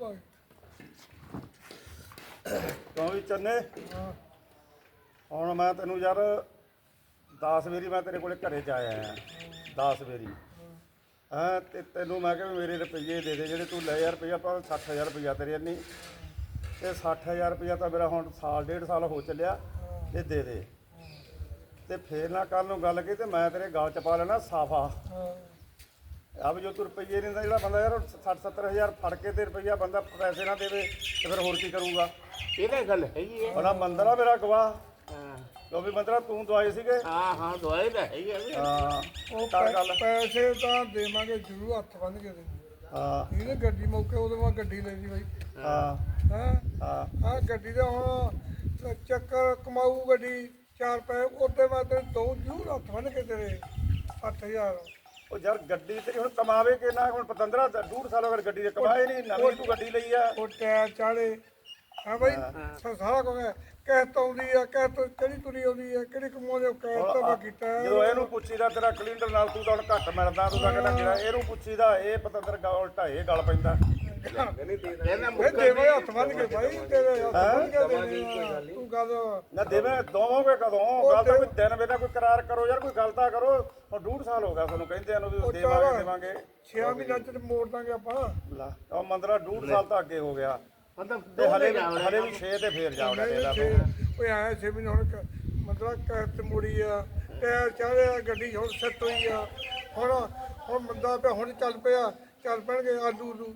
ਭਾਈ ਕਿਉਂ ਵੀ ਚੰਨੇ? ਹਾਂ ਹੁਣ ਮੈਂ ਤੈਨੂੰ ਯਾਰ 10 ਵੇਰੀ ਮੈਂ ਤੇਰੇ ਕੋਲੇ ਘਰੇ ਚ ਆਇਆ ਆ 10 ਵਾਰੀ। ਹਾਂ, ਤੇ ਤੈਨੂੰ ਮੈਂ ਕਿਹਾ ਵੀ ਮੇਰੇ ਰੁਪਈਏ ਦੇ ਦੇ, ਜਿਹੜੇ ਤੂੰ ਲੈ ਯਾਰ ਰੁਪਈਆ, ਪਰ 60000 ਰੁਪਈਆ ਤੇਰੇ ਨਹੀਂ ਤੇ 60000 ਰੁਪਈਆ ਤਾਂ ਮੇਰਾ ਹੁਣ ਸਾਲ, ਡੇਢ ਸਾਲ ਹੋ ਚੱਲਿਆ, ਇਹ ਦੇ ਦੇ। ਤੇ ਫੇਰ ਨਾ ਕੱਲ ਨੂੰ ਗੱਲ ਕੀ ਤੇ ਮੈਂ ਤੇਰੇ ਗਲ ਚ ਪਾ ਲੈਣਾ ਸਾਫਾ। ਅਬ ਜੋ ਤੂੰ ਰੁਪਈਏ ਨਹੀਂ ਦਿੰਦਾ ਜਿਹੜਾ ਬੰਦਾ ਯਾਰ 60 70000 ਫੜ ਕੇ ਤੇ ਰੁਪਈਆ ਬੰਦਾ ਪੈਸੇ ਨਾ ਦੇਵੇ ਤੇ ਫਿਰ ਹੋਰ ਕੀ ਕਰੂਗਾ? ਇਹ ਤਾਂ ਗੱਲ ਹੈਗੀ ਹੈ ਬੜਾ ਮੰਦਰ ਆ ਮੇਰਾ ਗਵਾਹ। ਹਾਂ। ਜੋ ਵੀ ਮੰਦਰਾ ਤੂੰ ਦਵਾਏ ਸੀਗੇ? ਹਾਂ ਹਾਂ ਦਵਾਈ ਤਾਂ ਹੈਗੀ ਹੈ ਵੀ। ਹਾਂ। ਉਹ ਕਰ ਗੱਲ। ਪੈ- ਪੈਸੇ ਤਾਂ ਦੇਵਾਂਗੇ ਜ਼ਰੂਰ ਹੱਥ ਬੰਨ ਕੇ ਦੇ ਹਾਂ। ਇਹਨੇ ਗੱਡੀ ਮੌਕੇ ਉਹਦੇ ਮੈਂ ਗੱਡੀ ਲੈ ਲਈ ਬਾਈ। ਹਾਂ। ਹਾਂ? ਹਾਂ। ਆ ਗੱਡੀ ਦਾ ਹੁਣ ਚੱਕਰ ਕਮਾਊ ਗੱਡੀ ਚਾਰ ਪੈ ਉੱਤੇ ਮੈਂ ਦੋ ਜ਼ਰੂਰ ਹੱਥ ਬੰਨ ਕੇ ਤੇਰੇ 8000 ਉਹ ਯਾਰ ਗੱਡੀ ਤੇ ਹੁਣ ਕਮਾਵੇ ਕਿੰਨਾ ਹੁਣ ਪਤੰਦਰਾ ਡੂਢ ਸਾਲ ਹੋ ਗਏ ਗੱਡੀ ਦੇ ਕਮਾਏ ਨਹੀਂ ਨਵੀਂ ਤੂੰ ਗੱਡੀ ਲਈ ਆ। ਉਹ ਟਾਇਰ ਚਾੜੇ ਹਾਂ ਬਾਈ ਸਾਰਾ ਕੁਝ ਹੈ ਕਹਿਤ ਆਉਂਦੀ ਆ ਕਹਿਤ ਕਿਹੜੀ ਤੁਰੀ ਆਉਂਦੀ ਆ ਕਿਹੜੀ ਕਮਾਉਂਦੇ ਹੋ ਕਹਿਤ ਤਾਂ ਮੈਂ ਕੀਤਾ। ਜਦੋਂ ਇਹਨੂੰ ਪੁੱਛੀਦਾ ਤੇਰਾ ਕਲਿੰਡਰ ਨਾਲ ਤੂੰ ਤਾਂ ਹੁਣ ਘੱਟ ਮਿਲਦਾ ਤੂੰ ਤਾਂ ਕਹਿੰਦਾ ਜਿਹੜਾ ਇਹਨੂੰ ਪੁੱਛੀਦਾ ਇਹ ਪਤੰਦਰ ਉਲਟਾ ਇਹ ਗੱਲ ਪੈਂਦਾ। ਕਹਿੰਦਾ ਇਹ ਦੇਵੇ ਹੱਥ ਬੰਨ ਕੇ ਬਾਈ ਤੇਰੇ ਹੱਥ ਬੰਨ ਕੇ ਦੇਣੇ ਤੂੰ ਗੱਲ ਨਾ ਦੇਵੇਂ ਦੋਵੋਗੇ ਕਦੋਂ? ਗੱਲ ਤਾਂ ਕੋਈ ਦਿਨ ਵੇਲੇ ਕੋਈ ਕਰਾਰ ਕਰੋ ਯਾਰ ਕੋਈ ਗੱਲ ਤਾਂ ਕਰੋ। ਹੁਣ ਡੂਢ ਸਾਲ ਹੋ ਗਿਆ ਤੁਹਾਨੂੰ ਕਹਿੰਦੇ ਨੂੰ ਵੀ ਦੇਵਾਂਗੇ ਦੇਵਾਂਗੇ। 6 ਮਹੀਨਿਆਂ ਚ ਤੇ ਮੋੜ ਦਾਂਗੇ ਆਪਾਂ। ਲਾ ਉਹ ਮੰਦਰਾ ਡੂਢ ਸਾਲ ਤਾਂ ਅੱਗੇ ਹੋ ਗਿਆ। ਮਤਲਬ ਤੇ ਹਲੇ ਵੀ ਹਲੇ ਵੀ 6 ਤੇ ਫੇਰ ਜਾਵੜਾ ਤੇਰਾ ਛੇ ਓਏ ਆਇਆ ਛੇ ਮਹੀਨੇ ਹੁਣ ਕ- ਮਤਲਬ ਕਹਿਤ ਮੁੜੀ ਆ ਟਾਇਰ ਚਾੜਿਆ ਗੱਡੀ ਹੁਣ ਸੈੱਟ ਹੋਈ ਆ। ਹੁਣ ਹੁਣ ਮੰਦਾ ਪਿਆ ਹੁਣ ਚੱਲ ਪਿਆ ਚੱਲ ਪੈਣਗੇ ਆਲੂ ਨੂੰ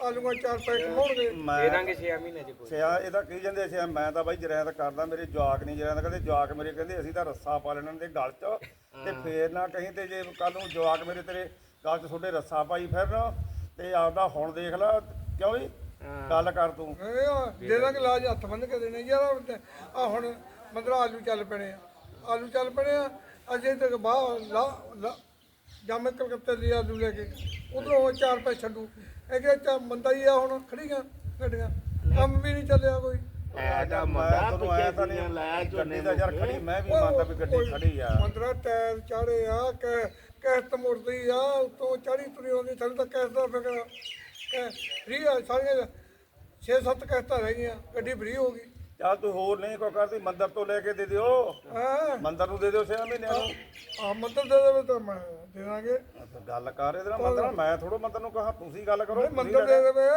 ਆਲੂਆਂ ਚਾਰ ਪੈ ਕਮਾਉਣਗੇ ਮੈਂ ਦਾਂਗੇ 6 ਮਹੀਨੇ ਚ ਕੋਈ। ਸਿਆ ਇਹ ਤਾਂ ਕਹੀ ਜਾਂਦੇ ਸਿਆ ਮੈਂ ਤਾਂ ਬਾਈ ਜਰੈਤ ਕਰਦਾ ਮੇਰੇ ਜਵਾਕ ਨਹੀਂ ਜਰੈਤ ਕਹਿੰਦੇ ਜਵਾਕ ਮੇਰੇ ਕਹਿੰਦੇ ਅਸੀਂ ਤਾਂ ਰੱਸਾ ਪਾ ਲੈਣਾ ਦੇ ਗਲ 'ਚ ਤੇ ਫੇਰ ਨਾ ਕਹੀਂ ਤੇ ਜੇ ਕੱਲ ਨੂੰ ਜਵਾਕ ਮੇਰੇ ਤੇਰੇ ਗਲ 'ਚ ਤੁਹਾਡੇ ਰੱਸਾ ਪਾਈ ਫਿਰਨ ਤੇ ਆਪਦਾ ਹੁਣ ਦੇਖ ਲੈ ਕਿਉਂ ਵੀ ਗੱਲ ਕਰ ਤੂੰ। ਇਹ ਆ, ਦੇ ਦਾਂਗੇ ਲਾਜ ਹੱਥ ਬੰਨ ਕੇ ਦੇਣੇ ਯਾਰ ਆ ਹੁਣ ਮਤਲਬ ਆਲੂ ਚੱਲ ਪਣੇ ਆ ਆਲੂ ਚੱਲ ਪਣੇ ਆ ਅਜੇ ਤੱਕ ਬਾਹ ਲਾ ਲਾ ਜਾਮੇ ਕਲਕੱਤੇ ਦੀ ਆਲੂ ਲੈ ਕੇ ਉਧਰੋਂ ਚਾਰ ਪੈ ਛੱਡੂ। ਇਹ ਕਿ ਚਾ ਮੰਦਾ ਹੀ ਆ ਹੁਣ ਖੜੀਆਂ ਗੱਡੀਆਂ। ਕੰਮ ਵੀ ਨਹੀਂ ਚੱਲਿਆ ਕੋਈ। ਐ ਤਾਂ ਮੈਂ ਤੁਹਾਨੂੰ ਆਇਆ ਤਾਂ ਨਹੀਂ ਝੋਨੇ ਗੱਡੀ ਦਾ ਯਾਰ ਖੜੀ ਮੈਂ ਵੀ ਮੰਨਦਾ ਵੀ ਗੱਡੀ ਖੜੀ ਆ। ਮੰਦਰਾ ਟਾਇਰ ਚਾੜੇ ਆ ਕਿ ਕਿਸ਼ਤ ਮੁੜਦੀ ਆ ਉਤੋਂ ਚੜੀ ਤੁਰੀ ਆਉਂਦੀ ਸਾਨੂੰ ਤਾਂ ਕਿਸ਼ਤ ਦਾ ਫਿਕਰ ਕਿ ਫ੍ਰੀ ਆ ਸਾਰੀਆਂ 6-7 ਕਿਸ਼ਤਾਂ ਰਹਿ ਗਈਆਂ ਗੱਡੀ ਫ੍ਰੀ ਹੋ ਗਈ। ਚੱਲ ਤੂੰ ਹੋਰ ਨਹੀਂ ਕੋਈ ਕਰਦੀ ਮੰਦਰ ਤੋਂ ਲੈ ਕੇ ਦੇ ਦਿਓ। ਹਾਂ। ਮੰਦਰ ਨੂੰ ਦੇ ਦਿਓ 6 ਮਹੀਨਿਆਂ ਨੂੰ। ਆ ਮੰਦਰ ਦੇ ਦੇਵੇ ਤਾਂ ਮੈਂ ਦੇ ਦਾਂਗੇ। ਤਾਂ ਗੱਲ ਕਰ ਇਹਦੇ ਨਾਲ ਮੰਦਰ ਨਾਲ ਮੈਂ ਥੋੜੋ ਮੰਦਰ ਨੂੰ ਕਹਾ ਤੁਸੀਂ ਗੱਲ ਕਰੋ ਨਹੀਂ ਤੁਸੀਂ ਮੰਦਰ ਦੇ ਦੇਵੇ।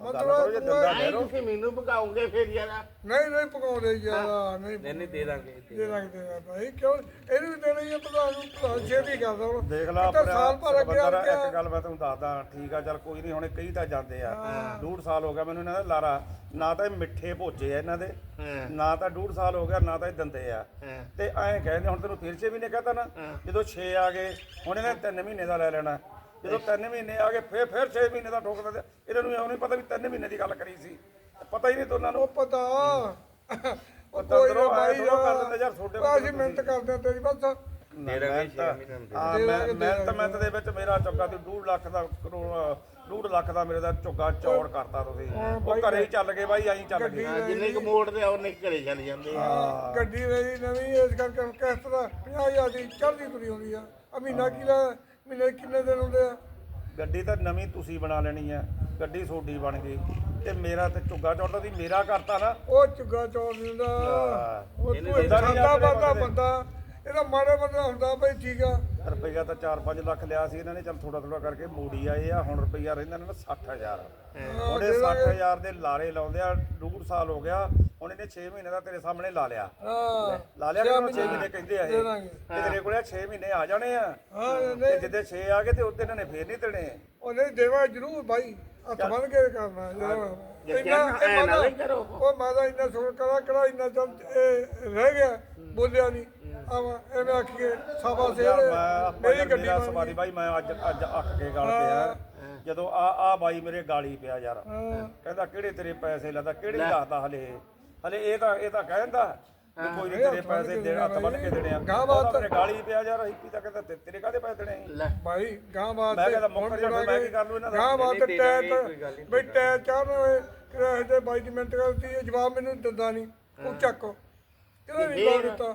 ਗੱਲ ਕਰੋ ਜੇ ਮੰਦਰ ਦੰਦਾ ਨਹੀਂ ਤੁਸੀਂ ਮੈਨੂੰ ਭਗਾਉਂਗੇ ਫਿਰ ਯਾਰ। ਨਹੀਂ ਨਹੀਂ ਪਕਾਉਂਦੇ ਯਾਰ ਨਹੀਂ ਨਹੀਂ ਨਹੀਂ ਦੇ ਦਾਂਗੇ ਦੇ ਦਾਂਗੇ। ਦੇ ਦਾਂਗੇ। ਭਾਈ ਕਿਉਂ? ਇਹਨੂੰ ਵੀ ਦੇਣਾ ਹੀ ਆ ਪ੍ਰਧਾਨ ਨੂੰ ਪ੍ਰਧਾਨ ਛੇਤੀ ਕਰਦਾ ਹੁਣ ਦੇਖ ਲਾ ਇਹ ਤਾਂ ਸਾਲ ਭਰ ਅੱਗੇ ਆ ਬੰਦਰ ਗਿਆ ਇੱਕ ਗੱਲ ਮੈਂ ਤੁਹਾਨੂੰ ਦੱਸਦਾ ਠੀਕ ਆ ਚੱਲ ਕੋਈ ਨਹੀਂ ਹੁਣ ਕਈ ਤਾਂ ਜਾਂਦੇ ਆ। ਡੂਢ ਸਾਲ ਹੋ ਗਿਆ ਮੈਨੂੰ ਇਹਨਾਂ ਦਾ ਲਾਰਾ। ਨਾ ਤਾਂ ਇਹ ਮਿੱਠੇ ਭੋਜੇ ਆ ਇਹਨਾਂ ਦੇ ਨਾ ਤਾਂ ਡੂਢ ਸਾਲ ਹੋ ਗਿਆ ਨਾ ਤਾਂ ਇਹ ਦੰਦੇ ਆ। ਤੇ ਐਂ ਕਹਿੰਦੇ ਹੁਣ ਤੈਨੂੰ ਫਿਰ 6 ਮਹੀਨੇ ਕਹਤਾ ਨਾ ਜਦੋਂ 6 ਆ ਗਏ ਹੁਣ ਇਹਨੇ 3 ਮਹੀਨੇ ਦਾ ਲੈ ਲੈਣਾ। ਜਦੋਂ 3 ਮਹੀਨੇ ਆ ਗਏ ਫਿਰ ਫਿਰ 6 ਮਹੀਨੇ ਦਾ ਠੋਕ ਦਿੰਦੇ ਇਹਨਾਂ ਨੂੰ ਇਹ ਨਹੀਂ ਪਤਾ ਵੀ 3 ਮਹੀਨੇ ਦੀ ਗੱਲ ਕਰੀ ਸੀ। ਪਤਾ ਹੀ ਨਹੀਂ ਦੋਨਾਂ ਨੂੰ ਉਹ ਪਤਾ। ਉਹ ਤਾਂ ਕੋਈ ਅੰਦਰੋਂ ਨਾ ਆਏ ਭਾਈ ਥੋੜ੍ਹਾ ਕਰ ਦਿੰਦੇ ਯਾਰ, ਤੁਹਾਡੇ ਭਾਈ ਅਸੀਂ ਮਿਹਨਤ ਕਰਦੇ ਆ ਤੇਰੀ ਬਸ। ਦੇ ਦਾਂਗੇ 6 ਮਹੀਨੇ ਨੂੰ ਦੇ ਹਾਂ ਦੇ ਮੈਂ ਦਾਂਗੇ, ਦੇ ਮਿਹਨਤ ਦਾਂਗੇ। ਮਿਹਨਤ ਦੇ। ਵਿੱਚ ਮੇਰਾ ਚੁੱਕਾ ਤੇ 2 ਲੱਖ ਦਾ ਕਰੋੜ 2 ਲੱਖ ਦਾ ਮੇਰੇ ਦਾ ਝੁੱਗਾ ਚੌੜ ਕਰਤਾ ਤੁਸੀਂ। ਉਹ ਘਰੇ ਹੀ ਚੱਲ ਗਏ ਬਾਈ ਆਈ ਚੱਲ ਗਏ। ਹਾਂ, ਜਿੰਨੇ ਕੁ ਮੋੜਦੇ ਆ ਉਹਨੇ ਘਰੇ ਚਲੇ ਜਾਂਦੇ ਆ। ਗੱਡੀ ਨਵੀਂ ਇਸ ਕਰਕੇ ਕਿਸ਼ਤ ਦਾ 50000 ਦੀ ਚੜ੍ਹਦੀ ਤੁਰੀ ਆ। ਆ ਮਹੀਨਾ ਕੀ ਲਾ ਦੇ ਕਿੰਨੇ ਦਿਨ ਹੁੰਦੇ ਆ? ਗੱਡੀ ਤਾਂ ਨਵੀਂ ਤੁਸੀਂ ਬਣਾ ਲੈਣੀ ਆ। ਗੱਡੀ ਤੁਹਾਡੀ ਬਣ ਗਈ। ਤੇ ਮੇਰਾ ਤੇ ਝੁੱਗਾ ਚੌੜਦਾ ਦੀ ਮੇਰਾ ਕਰਤਾ ਨਾ। ਉਹ ਚੁੱਗਾ ਚੌੜ ਦਿੰਦਾ ਉਹ ਇਹਨੇ ਤੂੰ ਦਿੰਦਾ ਨੀ ਸਾਦਾ ਆਪਣੇ ਬੰਦਾ। ਬੰਦੇ। ਬੰਦਾ ਇਹਦਾ ਮਾੜਾ ਬੰਦਾ ਹੁੰਦਾ ਬਈ ਠੀਕ ਆ। ਰੁਪਈਆ ਤਾਂ 4-5 ਲੱਖ ਲਿਆ ਸੀ ਇਹਨਾਂ ਨੇ। ਚੱਲ ਥੋੜਾ ਥੋੜਾ ਕਰਕੇ ਮੋੜੀ ਆਏ ਆ। ਹੁਣ ਰੁਪਈਆ ਰਹਿੰਦਾ ਇਹਨਾਂ ਦਾ 60000 ਉਹਨੇ 60000 ਦੇ ਲਾਰੇ ਲਾਉਂਦੇ ਆ। ਡੂਢ ਸਾਲ ਹੋ ਗਿਆ। ਹੁਣ ਇਹਨੇ 6 ਮਹੀਨੇ ਦਾ ਤੇਰੇ ਸਾਹਮਣੇ ਲਾ ਲਿਆ। ਹਾਂ ਲਾ ਲਿਆ ਕਿ 6 ਮਹੀਨੇ ਕਹਿੰਦੇ ਆ ਇਹ। ਤੇ ਤੇਰੇ ਕੋਲੇ 6 ਮਹੀਨੇ ਆ ਜਾਣੇ ਆ। ਹਾਂ ਤੇ ਨਹੀਂ। ਜਿੱਦੇ 6 ਆ ਗਏ ਤੇ ਉੱਤੇ ਇਹਨਾਂ ਨੇ ਫੇਰ ਨਹੀਂ ਦੇਣੇ। ਉਹ ਨਹੀਂ ਦੇਵਾ ਜ਼ਰੂਰ ਭਾਈ ਹੱਥ ਬੰਨ ਕੇ ਕਰਨਾ ਜੇ ਇੰਨਾ ਕਹਿਣਾ ਐ ਨਾ ਨਹੀਂ ਕਰੋ। ਉਹ ਮਾਦਾ ਇੰਨਾ ਸੁਣ ਕਰਾ ਕਰਾ ਇੰਨਾ ਚੱਲ ਇਹ ਰਹਿ ਗਿਆ ਬੋਲਿਆ ਨਹੀਂ ਆਵਾ ਐਵੇਂ ਆਖੀਏ ਸਾਬਾ ਸੇ ਯਾਰ ਮੈਂ ਮੇਰੀ ਗੱਡੀ ਮੇਰਾ ਬਣ ਸਵਾਰੀ ਗਈ। ਬਾਈ ਮੈਂ ਅੱਜ ਅੱਜ ਅੱਕ ਕੇ ਗਲ ਪਿਆ। ਜਦੋਂ ਆ ਆ ਬਾਈ ਮੇਰੇ ਗਾਲੀ ਪਿਆ ਯਾਰ। ਹਾਂ। ਕਹਿੰਦਾ ਕਿਹੜੇ ਤੇਰੇ ਪੈਸੇ ਲੈਂਦਾ ਕਿਹੜੇ ਦੱਸਦਾ ਹਲੇ ਹਲੇ ਇਹ ਤਾਂ ਇਹ ਤਾਂ ਕਹਿੰਦਾ ਵੀ ਕੋਈ ਨਹੀਂ ਤੇਰੇ ਪੈਸੇ ਦੇ ਹੱਥ ਵੱਢ ਕੇ ਦੇਣੇ ਆ। ਗਾਂ ਬਾਤ- ਮੇਰੇ ਗਾਲੀ ਪਿਆ ਯਾਰ ਹੀਪੀ ਤਾਂ ਕਹਿੰਦਾ ਤੇ- ਤੇਰੇ ਕਾਹਦੇ ਪੈਸੇ ਦੇਣੇ? ਲੈ। ਭਾਈ ਗਾਂ ਬਾਤ ਮੈਂ ਕਹਿੰਦਾ ਮੁੱਕਰ ਜਾ ਫਿਰ ਮੈਂ ਕੀ ਕਰ ਲੂ ਇਹਨਾਂ ਦਾ? ਗਾਂ ਬਾਤ ਦੇ ਟੈਟ ਦਾਂਗੇ, ਕੋਈ ਗੱਲ ਨਹੀਂ, ਬਈ ਟੈਟ ਚਾਹਨ ਕਿਹੜਾ ਤੇ ਬਾਈ ਦੀ ਮਿੰਟ ਕਰਦੀ ਇਹ ਜਵਾਬ ਮੈਨੂੰ ਦਿੰਦਾ ਨਹੀਂ। ਉਹ ਚੱਕ। ਕਿਹਦਾ ਨਹੀਂ ਦਿੱਤਾ?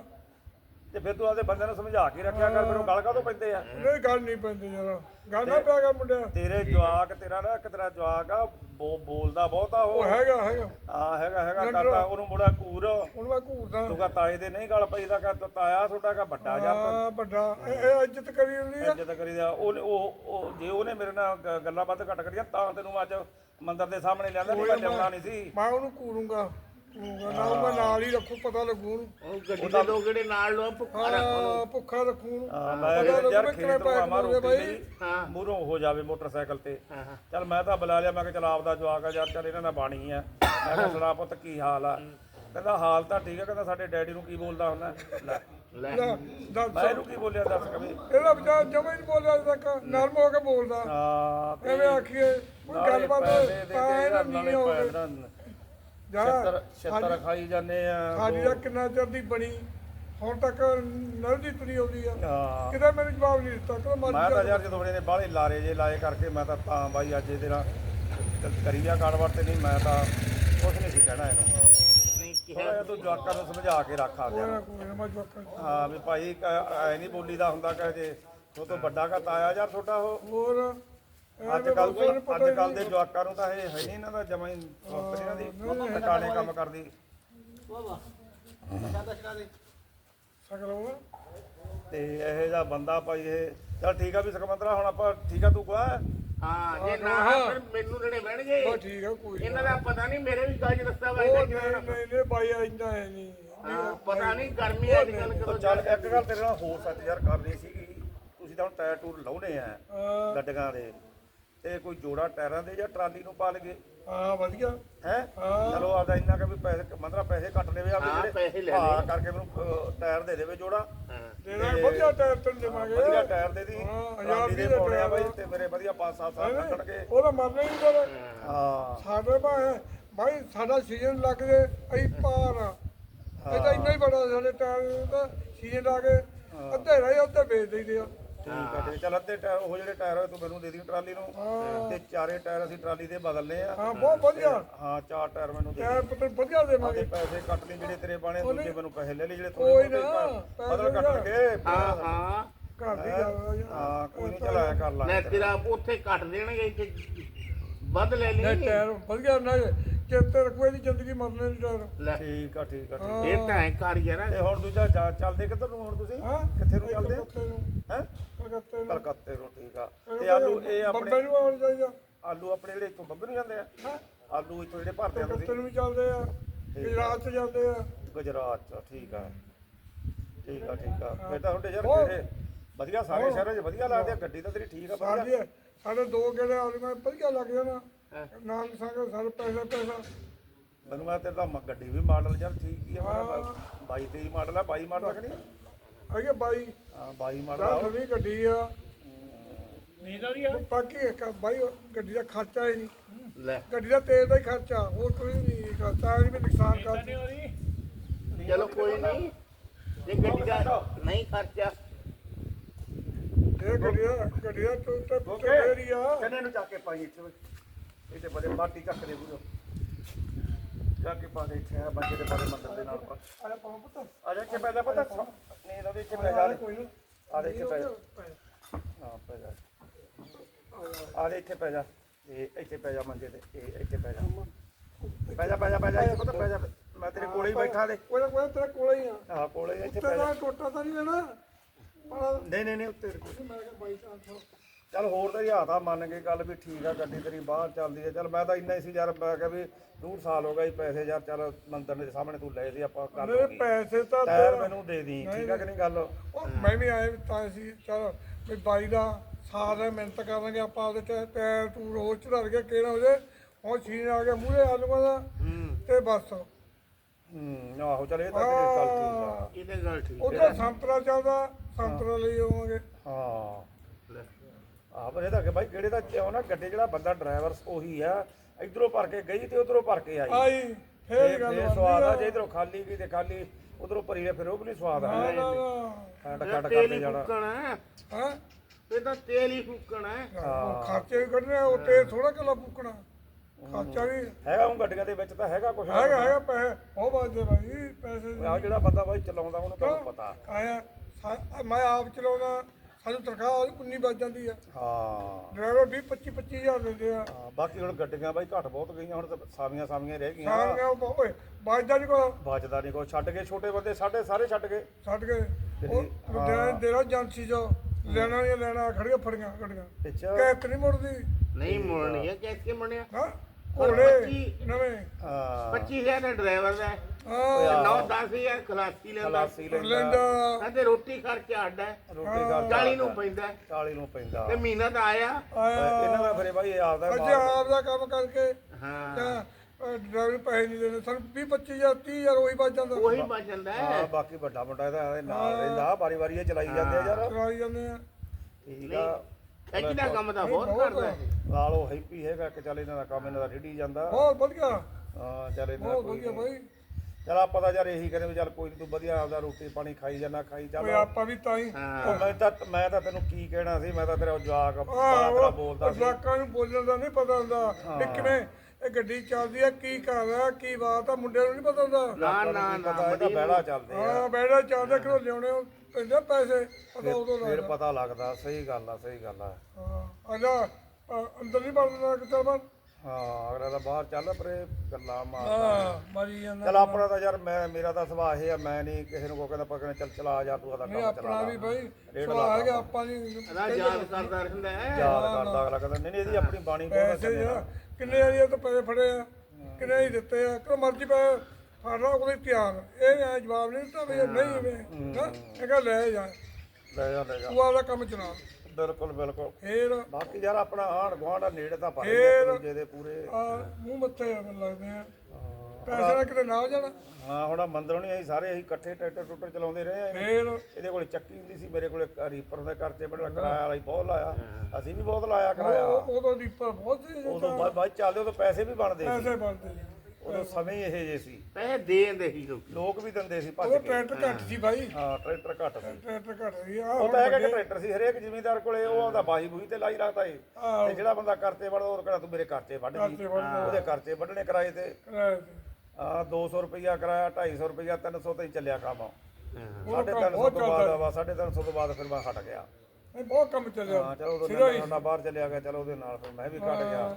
ਤੇ ਫਿਰ ਤੂੰ ਆਪਦੇ ਬੰਦੇ ਨੂੰ ਸਮਝਾ ਕੇ ਰੱਖਿਆ ਕਰ ਫਿਰ ਉਹ ਗੱਲ ਕਾਹਤੋਂ ਪੈਂਦੇ ਆ? ਨਹੀਂ ਗੱਲ ਨਹੀਂ ਪੈਂਦੀ ਯਾਰ। ਗੱਲ ਨਾ ਪਿਆ ਕਰ ਮੁੰਡਿਆ ਤੇਰੇ ਜਵਾਕ ਤੇਰਾ ਨਾ ਇੱਕ ਤੇਰਾ ਜਵਾਕ ਆ ਬੋ- ਬੋਲਦਾ ਬਹੁਤਾ ਉਹ। ਉਹ ਹੈਗਾ ਹੈਗਾ। ਆ ਹੈਗਾ ਹੈਗਾ ਕਰਦਾ। ਉਹਨੂੰ ਮੁੰਡਾ ਕੂਰ ਹੁਣ ਮੈਂ ਘੂਰਦਾ। ਤੂੰ ਕਾ ਤਾਏ ਦੇ ਨਹੀਂ ਗੱਲ ਪਈਦਾ ਕਾ ਤਾਇਆ ਤੁਹਾਡਾ ਕਾ ਵੱਡਾ ਜਾਂ ਆ ਵੱਡਾ। ਇਹ ਇਹ ਇੱਜ਼ਤ ਕਰੀ ਹੁੰਦੀ ਆ। ਇੱਜ਼ਤ ਕਰੀਦਾ ਉਹ ਉਹ ਉਹ ਜੇ ਉਹਨੇ ਮੇਰੇ ਨਾਲ ਗ- ਗੱਲਾਂ ਬਾਤ ਘੱਟ ਕਰੀਆਂ ਤਾਂ ਤੈਨੂੰ ਅੱਜ ਮੰਦਰ ਦੇ ਸਾਹਮਣੇ ਲਿਆਂਦਾ ਨਹੀਂ ਮੈਂ ਲਿਆਉਣਾ ਨਹੀਂ ਸੀ। ਮੈਂ ਉਹਨੂੰ ਘੂਰੂੰਗਾ। ਘੂਰੂੰਗਾ ਨਾ ਮੈਂ ਨਾਲ ਹੀ ਰੱਖੂ ਪਤਾ ਲੱਗੂ ਉਹਨੂੰ। ਉਹ ਗੱਡੀ ਦੇ ਦੋ ਗੇੜੇ ਨਾਲ ਲੋ ਭੁੱਖਾ ਰੱਖ ਹਾਂ ਭੁੱਖਾ ਰੱਖੂ ਉਹਨੂੰ। ਹਾਂ, ਮੈਂ ਪਤਾ ਕਿਹਾ ਯਾਰ ਲੱਗੂ ਖੇਤ ਕਿਵੇਂ ਨੂੰ ਆਵਾਂ ਪੈਸੇ ਰੋਟੀ ਬਾਈ। ਲਈ। ਹਾਂ। ਮੂਹਰੋਂ ਹੋ ਜਾਵੇ ਮੋਟਰਸਾਈਕਲ ਤੇ। ਹਾਂ ਹਾਂ। ਚੱਲ ਮੈਂ ਤਾਂ ਬੁਲਾ ਲਿਆ ਮੈਂ ਕਿਹਾ ਚਲ ਆਪਦਾ ਜਵਾਕ ਆ ਯਾਰ ਚੱਲ ਇਹਨਾਂ ਦਾ ਬਾਣੀ ਆ। ਮੈਂ ਕਿਹਾ ਸੁਣਾ ਪੁੱਤ ਕੀ ਹਾਲ ਆ? ਕਹਿੰਦਾ ਹਾਲ ਤਾਂ ਠੀਕ ਆ ਕਹਿੰਦਾ ਸਾਡੇ ਡੈਡੀ ਨੂੰ ਕੀ ਬੋਲਦਾ ਹੁੰਦਾ? ਲੈ। ਲੈ। ਲੈ, ਦੱਸ। ਮੈਂ ਇਹਨੂੰ ਕੀ ਬੋਲਿਆ ਦੱਸ ਕਵੇ? ਇਹਦਾ ਵਿਚਾਰ ਜਮਾ ਹੀ ਨਹੀਂ ਬੋਲਿਆ ਅਜੇ ਤੱਕ। ਨਰਮ ਹੋ ਕੇ ਬੋਲਦਾ। ਆ ਤੇ ਐਵੇਂ ਆਖੀਏ ਕੋਈ ਗੱਲਬਾਤ ਪਾਏ ਨਾ ਨਹੀਂ ਹੋ ਗਏ। ਜਾ ਛੱਤਰ ਛੱਤਰ ਖਾਈ ਜਾਂਦੇ ਆ ਸਾਡੀ ਦਾ ਕਿੰਨਾ ਚਿਰ ਦੀ ਬਣੀ ਹੁਣ ਤੱਕ ਨਰਦੀ ਤੁਰੀ ਆਉਂਦੀ ਆ। ਹਾਂ। ਕਿਤੇ ਮੈਨੂੰ ਜਵਾਬ ਨਹੀਂ ਦਿੱਤਾ ਕਿ ਮੈਂ ਤਾਂ ਯਾਰ ਜਦੋਂ ਇਹਨੇ ਬਾਹਲੇ ਲਾਰੇ ਜੇ ਲਾਏ ਕਰਕੇ ਮੈਂ ਤਾਂ ਤਾਂ ਬਾਈ ਅੱਜ ਇਹਦੇ ਨਾਲ ਕ- ਕਰੀ ਗਿਆ ਕਾਰੋਬਾਰ ਤੇ ਨਹੀਂ ਮੈਂ ਤਾਂ ਕੁਛ ਨਹੀਂ ਸੀ ਕਹਿਣਾ ਇਹਨੂੰ। ਨਹੀਂ ਥੋੜਾ ਕਿਹਾ ਜਿਹਾ ਤੂੰ ਜਵਾਕਾਂ ਨੂੰ ਸਮਝਾ ਕੇ ਰੱਖ ਆ ਗਿਆ ਕੋਈ ਨਾ ਮੈਂ ਜਵਾਕਾਂ ਨੂੰ। ਹਾਂ ਵੀ ਭਾਈ ਐ ਨਹੀਂ ਬੋਲੀਦਾ ਹੁੰਦਾ ਕਿ ਜੇ ਉਹ ਤੋਂ ਵੱਡਾ ਕਾ ਤਾਇਆ ਯਾਰ ਛੋਟਾ ਉਹ? ਹੋਰ ਅੱਜ ਕੱਲ ਅੱਜ ਕੱਲ ਦੇ ਜਵਾਕਾਂ ਨੂੰ ਤਾਂ ਇਹ ਹੈ ਨਹੀਂ ਇਹਨਾਂ ਦਾ ਜਮਾਂ ਹੀ ਸੁਰਤ ਨਹੀਂ ਇਹਨਾਂ ਦੀ। ਟਿਕਾਣੇ ਕੰਮ ਕਰਦੀ। ਸਕਲ ਹੋਣਾ ਤੇ ਇਹੋ ਜਿਹਾ ਬੰਦਾ ਭਾਈ ਇਹ ਚਲ ਠੀਕ ਆ ਵੀ ਸਕਮੰਦਰਾ ਹੁਣ ਆਪਾਂ ਠੀਕ ਆ ਤੂੰ ਕਹਾ ਹਾਂ ਜੇ ਨਾ ਫਿਰ ਮੈਨੂੰ ਜਿਹੜੇ ਬਹਿਣਗੇ। ਬਸ ਠੀਕ ਆ ਕੋਈ ਇਹਨਾਂ ਦਾ ਪਤਾ ਨਹੀਂ ਮੇਰੇ ਵੀ ਗੱਜ ਰਸਤਾ ਉਹ ਵੱਜਦਾ ਨਹੀਂ ਨਹੀਂ ਨਹੀਂ ਬਾਈ ਇੰਨਾ ਹੈ ਨਹੀਂ। ਹਾਂ, ਪਤਾ ਨਹੀਂ ਗਰਮੀ ਅੱਜ ਕੱਲ ਕਦੋਂ ਚੱਲ ਇੱਕ ਗੱਲ ਤੇਰੇ ਨਾਲ ਹੋਰ ਸੱਚ ਯਾਰ ਕਰਨੀ ਸੀਗੀ। ਤੁਸੀਂ ਤਾਂ ਹੁਣ ਟਾਇਰ ਟੂਰ ਲਾਉਣੇ ਆ ਗੱਡੀਆਂ ਦੇ। ਤੇ ਕੋਈ ਜੋੜਾ ਟਾਇਰਾਂ ਦੇ ਜਾਂ ਟਰਾਲੀ ਨੂੰ ਪਾ ਲਗੇ ਹਾਂ ਵਧੀਆ। ਹੈ? ਹਾਂ। ਚਲੋ ਆਦਾ ਇੰਨਾ ਕਿ ਵੀ ਪੈਸੇ ਮੰਦਰਾ ਪੈਸੇ ਘੱਟ ਲਵੇ ਆ ਪੈਸੇ ਲੈ ਹਾਂ। ਕਰਕੇ ਮੈਨੂੰ ਟਾਇਰ ਦੇ ਦੇਵੇ ਜੋੜਾ। ਦੇਣਾ ਵਧੀਆ ਟਾਇਰ ਤੈਨੂੰ ਦੇਵਾਂਗੇ। ਵਧੀਆ ਟਾਇਰ ਦੇ ਦੀ। ਹਾਂ, ਹਜ਼ਾਰ ਟਰਾਲੀ ਦੇ ਵੀਹ ਦਾ ਪਾਉਣੇ ਆ ਬਾਈ। ਤੇ ਮੇਰੇ ਵਧੀਆ 5-7 ਸਾਲ ਲੱਗਣਗੇ ਉਹਦਾ ਮਰਨਾ ਹੀ ਨਹੀਂ ਹਾਂ। ਸਾਡੇ ਭਾਵੇਂ ਭਾਈ ਸਾਡਾ ਸੀਜ਼ਨ ਲੱਗ ਜੇ ਅਸੀਂ ਪਾਰ ਆ। ਇਹ ਤਾਂ ਇੰਨਾ ਹੀ ਬੜਾ ਸਾਡੇ ਟਾਇਰ ਦਾ ਸੀਜ਼ਨ ਲਾ ਕੇ ਅੱਧੇ ਰਹੇ ਅੱਧੇ ਵੇਚ ਦਈਦੇ ਆ। ਠੀਕ ਆ ਤੇ ਚੱਲ ਅੱਧੇ ਟਾਇਰ ਉਹ ਜਿਹੜੇ ਟਾਇਰ ਹੋਏ ਤੂੰ ਮੈਨੂੰ ਦੇ ਦੀ ਟਰਾਲੀ ਨੂੰ। ਤੇ ਚਾਰੇ ਟਾਇਰ ਅਸੀਂ ਟਰਾਲੀ ਦੇ ਬਦਲਨੇ ਆ। ਹਾਂ ਬਹੁਤ ਵਧੀਆ। ਹਾਂ ਚਾਰ ਟਾਇਰ ਮੈਨੂੰ ਦੇ ਟਾਇਰ ਪੁੱਤਰ ਵਧੀਆ ਦੇਵਾਂਗੇ ਪੈਸੇ ਕੱਟ ਲਈ ਜਿਹੜੇ ਤੇਰੇ ਬਾਣੇ ਦੂਜੇ ਮੈਨੂੰ ਪੈਸੇ ਲੈ ਲਈ ਜਿਹੜੇ ਬਹੁਤੇ ਮਤਲਬ ਪੈਸੇ ਕੱਟ ਲਗੇ ਹਾਂ ਹਾਂ। ਘਰ ਦੀ ਗੱਲ ਹਾਂ ਕੋਈ ਨਹੀਂ ਚਲਾਇਆ ਕਰ ਲੈ ਲਾਂਗੇ ਤੇਰਾ। ਉੱਥੇ ਕੱਟ ਦੇਣਗੇ ਇੱਥੇ ਵੱਧ ਲੈ ਨਹੀਂ ਲਈ ਟਾਇਰ ਵਧੀਆ ਨਾ ਚੇਤੇ ਰੱਖੋ ਇਹਦੀ ਜ਼ਿੰਦਗੀ ਮਰਨੇ ਦੀ ਟਾਇਰ ਲੈ। ਠੀਕ ਆ ਠੀਕ ਆ ਠੀਕ ਹਾਂ। ਇਹ ਤਾਂ ਐ ਕਰ ਯਾਰ ਤੇ ਹੁਣ ਦੂਜਾ ਜਾ- ਚੱਲਦੇ ਕਿੱਧਰ ਨੂੰ ਹੁਣ ਤੁਸੀਂ? ਹਾਂ। ਕਿੱਥੇ ਨੂੰ ਚੱਲਦੇ? ਨੂੰ। ਹੈ? ਕਲਕੱਤੇ ਨੂੰ। ਕਲਕੱਤੇ ਨੂੰ ਠੀਕ ਆ। ਤੇ ਆਲੂ ਇਹ ਬੰਬੇ ਆਪਣੇ ਨੂੰ ਆਉਣ ਚਾਹੀਦਾ ਆਲੂ ਆਪਣੇ ਜਿਹੜੇ ਇੱਥੋਂ ਬੰਬੇ ਨੂੰ ਜਾਂਦੇ ਆ? ਹਾਂ। ਆਲੂ ਇੱਥੋਂ ਜਿਹੜੇ ਭਰਦੇ ਆ ਕਲਕੱਤੇ ਤੁਸੀਂ ਨੂੰ ਵੀ ਚੱਲਦੇ ਆ। ਗੁਜਰਾਤ ਚ ਜਾਂਦੇ ਆ। ਗੁਜਰਾਤ ਚ ਠੀਕ ਆ। ਠੀਕ ਆ ਠੀਕ ਆ। ਫਿਰ ਤਾਂ ਤੁਹਾਡੇ ਯਾਰ ਹੋਰ। ਕਿਹੜੇ? ਵਧੀਆ ਸਾਰੇ ਸ਼ਹਿਰਾਂ 'ਚ ਵਧੀਆ ਲੱਗਦੇ ਆ ਗੱਡੀ ਤਾਂ ਤੇਰੀ ਠੀਕ ਆ ਵਧੀਆ। ਸਾਡੇ ਸਾਡੇ ਦੋ ਗੇੜੇ ਆਲੂਆਂ ਵਧੀਆ ਲੱਗ ਜਾਣਾ। ਨਾਲ ਸੰਗ ਸਾਡੇ ਪੈਸਾ ਪੈਸਾ। ਮੈਨੂੰ ਮੈਂ ਤੇਰੇ ਦਾ ਮ- ਗੱਡੀ ਵੀ ਮਾਡਲ ਯਾਰ ਠੀਕ ਹੀ ਆ ਮੇਰਾ ਹਾਂ। 22 23 ਮਾਡਲ ਆ 22 ਮਾਡਲ ਕਿ ਨਹੀਂ? ਅਗੇ ਬਾਈ। ਹਾਂ 22 ਮਾਡਲ ਆ। ਵੀ ਗੱਡੀ ਆ। ਨੀਂਦ ਆ ਰਹੀ ਆ? ਬਾਕੀ ਇੱਕ ਬਾਈ ਗੱਡੀ ਦਾ ਖਰਚਾ ਹੀ ਨਹੀਂ। ਲੈ। ਗੱਡੀ ਦਾ ਤੇਲ ਦਾ ਹੀ ਖਰਚਾ ਹੋਰ ਕੋਈ ਨਹੀਂ ਖਰਚਾ ਇਹ ਵੀ ਨੁਕਸਾਨ ਕਰਦੀ। ਚਲੋ ਕੋਈ ਨਹੀਂ। ਜੇ ਗੱਡੀ ਦਾ ਨਹੀਂ ਖਰਚਾ। ਇਹ ਗੱਡੀ ਦਾ ਗੱਡੀ ਦਾ ਟੁੱਟੇ ਪੁੱਟੇ ਓਕੇ ਫੇਰ ਹੀ ਆ। ਕੰਨੇ ਨੂੰ ਚੱਕ ਕੇ ਪਾਈ ਇੱਥੇ। ਓਏ। ਇੱਥੇ ਬੜੇ ਮਾਟੀ ਚੱਕ ਦੇ ਬੁਝੋ। ਚੱਕ ਕੇ ਪਾ ਦੇ ਇੱਥੇ ਆ ਬੰਦੇ ਦੇ ਬਾਰੇ ਮੰਦਰ ਦੇ ਨਾਲ ਪਾ। ਆਇਆ ਪਾਉ ਪੁੱਤ। ਆ ਜਾ ਇੱਥੇ ਪੈ ਜਾ ਪਤਾ। ਨਹੀਂ ਨਾ ਇੱਥੇ ਪੈ ਜਾ। ਕੋਈ ਨਹੀਂ। ਆ ਦੇ ਇੱਥੇ ਪੈ ਜਾ। ਹਾਂ ਪੈ ਜਾ। ਆ ਦੇ ਇੱਥੇ ਪੈ ਜਾ। ਇਹ ਇੱਥੇ ਪੈ ਜਾ ਮੰਜੇ ਤੇ ਇਹ ਇੱਥੇ ਪੈ ਜਾ। ਪੈ ਜਾ ਪੈ ਜਾ ਪੈ ਜਾ ਇੱਥੇ ਪਤਾ ਪੈ ਜਾ। ਮੈਂ ਤੇਰੇ ਕੋਲੇ ਹੀ ਬੈਠਾ ਦੇ। ਕੋਈ ਨਾ ਕੋਈ ਤੇਰੇ ਕੋਲੇ ਹੀ ਆ। ਹਾਂ ਕੋਲੇ ਇੱਥੇ ਪੈ ਜਾ। ਟੋਟਾ ਤਾਂ ਨਹੀਂ ਲੈਣਾ। ਨਹੀਂ ਨਹੀਂ ਨਹੀਂ ਉੱਤੇ ਮੈਂ ਕਿਹਾ ਬਾਈ ਚਾਂਸ ਚੱਲ ਹੋਰ ਤਾਂ ਹਜ਼ਾਰ ਤਾਂ ਮੰਨ ਕੇ ਗੱਲ ਵੀ ਠੀਕ ਆ ਗੱਡੀ ਤੇਰੀ ਬਾਹਰ ਚੱਲਦੀ ਹੈ ਚੱਲ ਮੈਂ ਤਾਂ ਇੰਨਾ ਹੀ ਸੀ ਯਾਰ ਮੈਂ ਕਿਹਾ ਵੀ ਦੂਰ ਸਾਲ ਹੋ ਗਿਆ ਜੀ ਪੈਸੇ ਯਾਰ ਚੱਲ ਮੰਦਰ ਦੇ ਸਾਹਮਣੇ ਤੂੰ ਲਏ ਸੀ ਆਪਾਂ ਕਰ ਮੇਰੇ ਪੈਸੇ ਤਾਂ ਟਾਇਰ ਤੇਰਾ- ਮੈਨੂੰ ਦੇ ਦੀ ਠੀਕ ਆ ਕਿ ਨਹੀਂ ਗੱਲ? ਉਹ ਮੈਂ ਵੀ ਆਏ ਤਾਂ ਸੀ ਚਲ ਵੀ ਬਾਈ ਦਾ ਸਾਥ ਹੈ ਮਿਹਨਤ ਕਰਾਂਗੇ ਆਪਾਂ ਉਹਦੇ ਤੇ ਪੈਰ ਤੂੰ ਰੋਜ਼ ਚੜਾ ਕੇ ਕਿਹੜਾ ਹੋ ਜੇ ਹੁਣ ਸੀਨ ਆ ਗਿਆ ਮੂਹਰੇ ਆਲੂਆਂ ਦਾ ਤੇ ਬਸ। ਹੂੰ ਆਹੋ ਚੱਲ ਇਹ ਤਾਂ ਤੇਰੀ ਗੱਲ ਠੀਕ ਆ। ਇਹਦੇ ਗੱਲ ਠੀਕ ਉਧਰ ਸੰਤਰਾ ਚੱਲਦਾ ਸੰਤਰਾ ਲਈ ਆਵਾਂਗੇ। ਹਾਂ। ਲੈ ਆਹ ਪਰ ਇਹ ਤਾਂ ਕਿ ਬਾਈ ਕਿਹੜੇ ਦਾ ਉਹ ਨਾ ਗੱਡੇ ਜਿਹੜਾ ਬੰਦਾ ਡਰਾਈਵਰ ਉਹੀ ਆ ਇਧਰੋਂ ਭਰ ਕੇ ਗਈ ਤੇ ਉਧਰੋਂ ਭਰ ਕੇ ਆਈ। ਆਈ ਫੇਰ ਗੱਲ ਫੇਰ ਸਵਾਦ ਆ ਜੇ ਇਧਰੋਂ ਖਾਲੀ ਗਈ ਤੇ ਖਾਲੀ ਉਧਰੋਂ ਭਰੀ ਆ, ਫਿਰ ਉਹ ਵੀ ਨਹੀਂ ਸਵਾਦ ਆ। ਇਹ ਖੰਡ ਤੇਲ ਕਰਦੇ ਹੀ ਜਾਣਾ। ਹਾਂ? ਇਹ ਤਾਂ ਤੇਲ ਹੀ ਫੂਕਣਾ ਉਹ ਖਰਚੇ ਵੀ ਕੱਢਣੇ ਉਹ ਤੇ ਥੋੜਾ ਕਿਲਾ ਫੂਕਣਾ। ਖਰਚਾ ਵੀ ਹੈਗਾ ਉਹ ਗੱਡੀਆਂ ਦੇ ਵਿੱਚ ਤਾਂ ਹੈਗਾ ਕੁਝ ਹੈਗਾ ਹੈਗਾ ਪੈਸੇ ਬਹੁਤ ਬਚਦੇ ਭਾਈ ਪੈਸੇ ਆ ਜਿਹੜਾ ਬੰਦਾ ਬਾਈ ਚਲਾਉਂਦਾ ਉਹਨੂੰ ਪਤਾ। ਆਇਆ ਮੈਂ ਆਪ ਚਲਾਉਣਾ ਸਾਨੂੰ ਤਨਖਾਹ 19 ਵੱਜ ਜਾਂਦੀ ਆ। ਹਾਂ। ਡਰਾਈਵਰ 20 25 25000 ਦਿੰਦੇ ਆ। ਹਾਂ, ਬਾਕੀ ਹੁਣ ਗੱਡੀਆਂ ਬਾਈ ਘੱਟ ਬਹੁਤ ਗਈਆਂ ਹੁਣ ਤਾਂ ਸਾਵੀਆਂ ਸਾਵੀਆਂ ਰਹਿ ਗਈਆਂ। ਸਾਰਿਆਂ ਨੂੰ ਓਏ ਵੱਜਦਾ ਨਹੀਂ ਕੋ ਬਚਦਾ ਨਹੀਂ ਕੋਈ। ਛੱਡ ਕੇ ਛੋਟੇ ਬੰਦੇ ਸਾਡੇ ਸਾਰੇ ਛੱਡ ਗਏ। ਛੱਡ ਕੇ ਉਹ ਲੁਧਿਆਣੇ ਦੇਰਾ ਏਜੰਸੀ ਜੋ ਲੈਣਾ ਜਾਂ ਲੈਣਾ ਖੜੀਆਂ ਫੜੀਆਂ ਗੱਡੀਆਂ। ਪਿੱਛੇ ਕੈਤ ਨਹੀਂ ਮੁੜਦੀ। ਨਹੀਂ ਮੋੜਨੀ ਹੈ ਕਿੱਥੇ ਮੋੜਿਆ? ਹਾਂ ਘੋੜੇ ਪੱਚੀ- ਨਵੇਂ। ਹਾਂ। 25000 ਦਾ ਡਰਾਈਵਰ ਦਾ ਹਾਂ। 9 10000 ਖਲਾਸੀ ਲੈਂਦਾ। ਖਲਾਸੀ ਲੈਂਦਾ। ਲੈਂਦਾ। ਕਹਿੰਦੇ ਰੋਟੀ ਖਰਚਾ ਆਡਾ ਹੈ। ਰੋਟੀ ਘਰ 40 ਨੂੰ ਪੈਂਦਾ 40 ਨੂੰ ਪੈਂਦਾ। ਤੇ ਮਹੀਨਾ ਤਾਂ ਆਇਆ। ਆਇਆ। ਇਹਨਾਂ ਦਾ ਫਿਰ ਬਾਈ ਇਹ ਆਪਦਾ ਅੱਜ ਮਾਲ- ਆਪ ਦਾ ਕੰਮ ਕਰਕੇ। ਹਾਂ। ਤਾਂ ਡਰਾਈਵਰ ਪੈਸੇ ਨਹੀਂ ਦੇਣੇ। ਸਾਨੂੰ 20 25000 30000 ਉਹੀ ਬਚ ਜਾਂਦਾ। ਉਹੀ ਬਚ ਜਾਂਦਾ ਹੈ। ਹਾਂ ਬਾਕੀ ਵੱਡਾ ਮੁੰਡਾ ਇਹਦਾ ਨਾਲ ਰਹਿੰਦਾ ਵਾਰੀ ਵਾਰੀ ਇਹ ਚਲਾਈ ਜਾਂਦੇ ਆ ਯਾਰ। ਕਰਾਈ ਜਾਂਦੇ ਆ। ਠੀਕ ਆ। ਦਾ ਕੰਮ ਤਾਂ ਬਹੁਤ ਕਰਦਾ ਨਾਲ ਉਹ ਹੈਪੀ ਹੈਗਾ ਕਿ ਚੱਲ ਇਹਨਾਂ ਦਾ ਕੰਮ ਇਹਨਾਂ ਦਾ ਰਿੱਢੀ ਜਾਂਦਾ। ਬਹੁਤ ਵਧੀਆ। ਹਾਂ ਚੱਲ ਇਹਨਾਂ ਦਾ ਬਹੁਤ ਵਧੀਆ ਭਾਈ ਚੱਲ ਆਪਾਂ ਤਾਂ ਯਾਰ ਇਹੀ ਕਹਿੰਦੇ ਵੀ ਚੱਲ ਕੋਈ ਨੀ ਤੂੰ ਵਧੀਆ ਆਪਦਾ ਰੋਟੀ ਪਾਣੀ ਖਾਈ ਜਾਂਦਾ ਖਾਈ ਚੱਲ ਓਏ ਆਪਾਂ ਵੀ ਤਾਂ ਹੀ। ਉਹ ਮੈਂ ਤਾਂ ਮੈਂ ਤਾਂ ਤੈਨੂੰ ਕੀ ਕਹਿਣਾ ਸੀ ਮੈਂ ਤਾਂ ਤੇਰਾ ਜਵਾਕ ਬੜਾ ਤੇਰਾ ਬੋਲਦਾ ਸੀ। ਜਵਾਕਾਂ ਨੂੰ ਬੋਲਣ ਦਾ ਨਹੀਂ ਪਤਾ ਹੁੰਦਾ। ਵੀ ਕਿਵੇਂ ਇਹ ਗੱਡੀ ਚੱਲਦੀ ਆ ਕੀ ਕਰਦਾ ਕੀ ਬਾਤ ਆ ਮੁੰਡੇ ਨੂੰ ਨਹੀਂ ਪਤਾ ਹੁੰਦਾ। ਨਾ ਨਾ ਨਾ ਪਤਾ ਇਹਦਾ ਬਹਿੜਾ ਚੱਲਦੇ ਆ। ਹਾਂ ਬੈਠਾ ਚੱਲਦਾ ਕਿਉਂ ਲਿਆਉਣੇ ਉਹ ਪੈਂਦੇ ਪੈਸੇ ਪਤਾ ਉਦੋਂ ਫਿਰ ਲੱਗਦਾ ਪਤਾ ਲੱਗਦਾ ਸਹੀ ਗੱਲ ਆ ਸਹੀ ਗੱਲ ਆ। ਹਾਂ ਅਜਾ ਅੰਦਰ ਨਹੀਂ ਵੜਦਾ ਕਿਤੇ ਬਾਅਦ ਹਾਂ ਅਗਲਾ ਤਾਂ ਬਾਹਰ ਚੱਲ ਪਰੇ ਗੱਲਾਂ ਮਾਰ ਹਾਂ ਮਰੀ ਜਾਂਦਾ ਚੱਲ ਆਪਣਾ ਤਾਂ ਯਾਰ ਮੈਂ ਮੇਰਾ ਤਾਂ ਸੁਭਾਅ ਇਹ ਆ ਮੈਂ ਨਹੀਂ ਕਿਸੇ ਨੂੰ ਕੋ ਕਹਿੰਦਾ ਪਕਣੇ ਚੱਲ ਚਲਾ ਜਾ ਤੂੰ ਆਦਾ ਨਹੀਂ ਕੰਮ ਚਲਾ ਆਪਣਾ ਵੀ ਭਾਈ ਸਵਾਲ ਹੈਗਾ ਆਪਾਂ। ਨਹੀਂ ਅਦਾ ਯਾਦ ਕਰਦਾ ਰਹਿੰਦਾ ਹੈ। ਯਾਦ ਕਰਦਾ ਅਗਲਾ ਕਹਿੰਦਾ ਨਹੀਂ ਨਹੀਂ ਇਹਦੀ ਆਪਣੀ ਬਾਣੀ ਕੋਲ ਪੈਸੇ ਜਿਹੜਾ ਕਿੰਨੇ ਵਾਰੀ ਇਹ ਤੋਂ ਪੈਸੇ ਫੜੇ ਆ ਕਿੰਨੇ ਹੀ ਦਿੱਤੇ ਆ ਕਿ ਮਰਜ਼ੀ ਪੈ ਫੜਨਾ ਉਹਦੇ ਧਿਆਨ ਇਹ ਐਂ ਜਵਾਬ ਨਹੀਂ ਦਿੱਤਾ ਵੀ ਇਹ ਨਹੀਂ ਵੇ ਨਾ ਇਹ ਕਹ ਲੈ ਜਾ। ਲੈ ਜਾ ਲੈ ਜਾ। ਤੂੰ ਆਪਦਾ ਕੰਮ ਚਲਾ। ਬਿਲਕੁਲ ਬਿਲਕੁਲ। ਫੇਰ ਬਾਕੀ ਯਾਰ ਆਪਣਾ ਆਣ ਗੁਆਂਢ ਆ ਨੇੜੇ ਤਾਂ ਪਾਣੀ ਫੇਰ- ਦੂਜੇ ਦੇ ਪੂਰੇ। ਮੂੰਹ ਮੱਥੇ ਮੈਨੂੰ ਲੱਗਦੇ ਆ। ਪੈਸੇ ਨਾਲ ਕਿਤੇ ਨਾ ਹੋ ਜਾਣਾ। ਹਾਂ ਹੁਣ ਆਹ ਮੰਦਰੋਂ ਨਹੀਂ ਅਸੀਂ ਸਾਰੇ ਅਸੀਂ ਇਕੱਠੇ ਟਰੈਕਟਰ ਟੁੱਟਰ ਚਲਾਉਂਦੇ ਰਹੇ ਆ ਫੇਰ ਇਹਦੇ ਕੋਲ ਚੱਕੀ ਹੁੰਦੀ ਸੀ ਮੇਰੇ ਕੋਲ ਰੀਪਰ ਦੇ ਕਰਚੇ ਬੜਾ ਕਿਰਾਇਆ ਵਾਲਾ ਹੀ ਬਹੁਤ ਲਾਇਆ। ਅਸੀਂ ਵੀ ਬਹੁਤ ਲਾਇਆ ਕਿਰਾਇਆ। ਉਹ- ਉਦੋਂ ਦੀ ਪਰ ਬਹੁਤ ਸੀ ਉਦੋਂ ਬਾਅਦ ਬਾਅਦ ਚੱਲਦੇ ਉਦੋਂ ਪੈਸੇ ਵੀ ਬਣਦੇ ਸੀ। ਪੈਸੇ ਬਣਦੇ ਸੀ। ਉਦੋਂ ਸਮੇਂ ਹੀ ਇਹ ਜੇ ਸੀ। ਪੈਸੇ ਦੇ ਦਿੰਦੇ ਸੀ ਲੋਕ ਲੋਕ ਵੀ ਦਿੰਦੇ ਸੀ ਭੱਜ ਕੇ। ਟਰੈਕਟਰ ਘੱਟ ਸੀ ਭਾਈ। ਹਾਂ ਟਰੈਕਟਰ ਘੱਟ ਸੀ। ਟਰੈਕਟਰ ਘੱਟ ਸੀ ਆ ਉਹ ਤਾਂ ਹੈਗਾ ਕਿ ਟਰੈਕਟਰ ਸੀ ਹਰੇਕ ਜ਼ਿਮੀਂਦਾਰ ਕੋਲੇ ਉਹ ਆਉਂਦਾ ਬਾਹੀ ਬੂਹੀ ਤੇ ਲਾਈ ਰੱਖਦਾ ਏ। ਤੇ ਜਿਹੜਾ ਬੰਦਾ ਕਰਤੇ ਵੜਦਾ ਉਹ ਕਹਿੰਦਾ ਤੂੰ ਮੇਰੇ ਕਰਤੇ ਵੱਢ ਜੀ ਕਰਤੇ ਵੱਢ ਦੇ। ਉਹਦੇ ਕਰਤੇ ਵੱਢਣੇ ਕਿਰਾਏ ਤੇ। ਆ 200 ਰੁਪਇਆ ਕਿਰਾਇਆ 250 ਰੁਪਇਆ 300 ਤੇ ਹੀ ਚੱਲਿਆ ਕੰਮ। ਕੰਮ 300 ਬਹੁਤ ਤੋਂ ਬਾਅਦ ਵਾ 350 ਤੋਂ ਬਾਅਦ ਫਿਰ ਮੈਂ ਹਟ ਗਿਆ। ਇਹ ਬਹੁਤ ਕੰਮ ਚੱਲਿਆ। ਹਾਂ ਚਲੋ ਸਾਡਾ ਬਾਹਰ ਚੱਲਿਆ ਗਿਆ ਚਲੋ ਉਹਦੇ ਨਾਲ ਫਿਰ ਮੈਂ ਵੀ ਕੱਟ ਗਿਆ।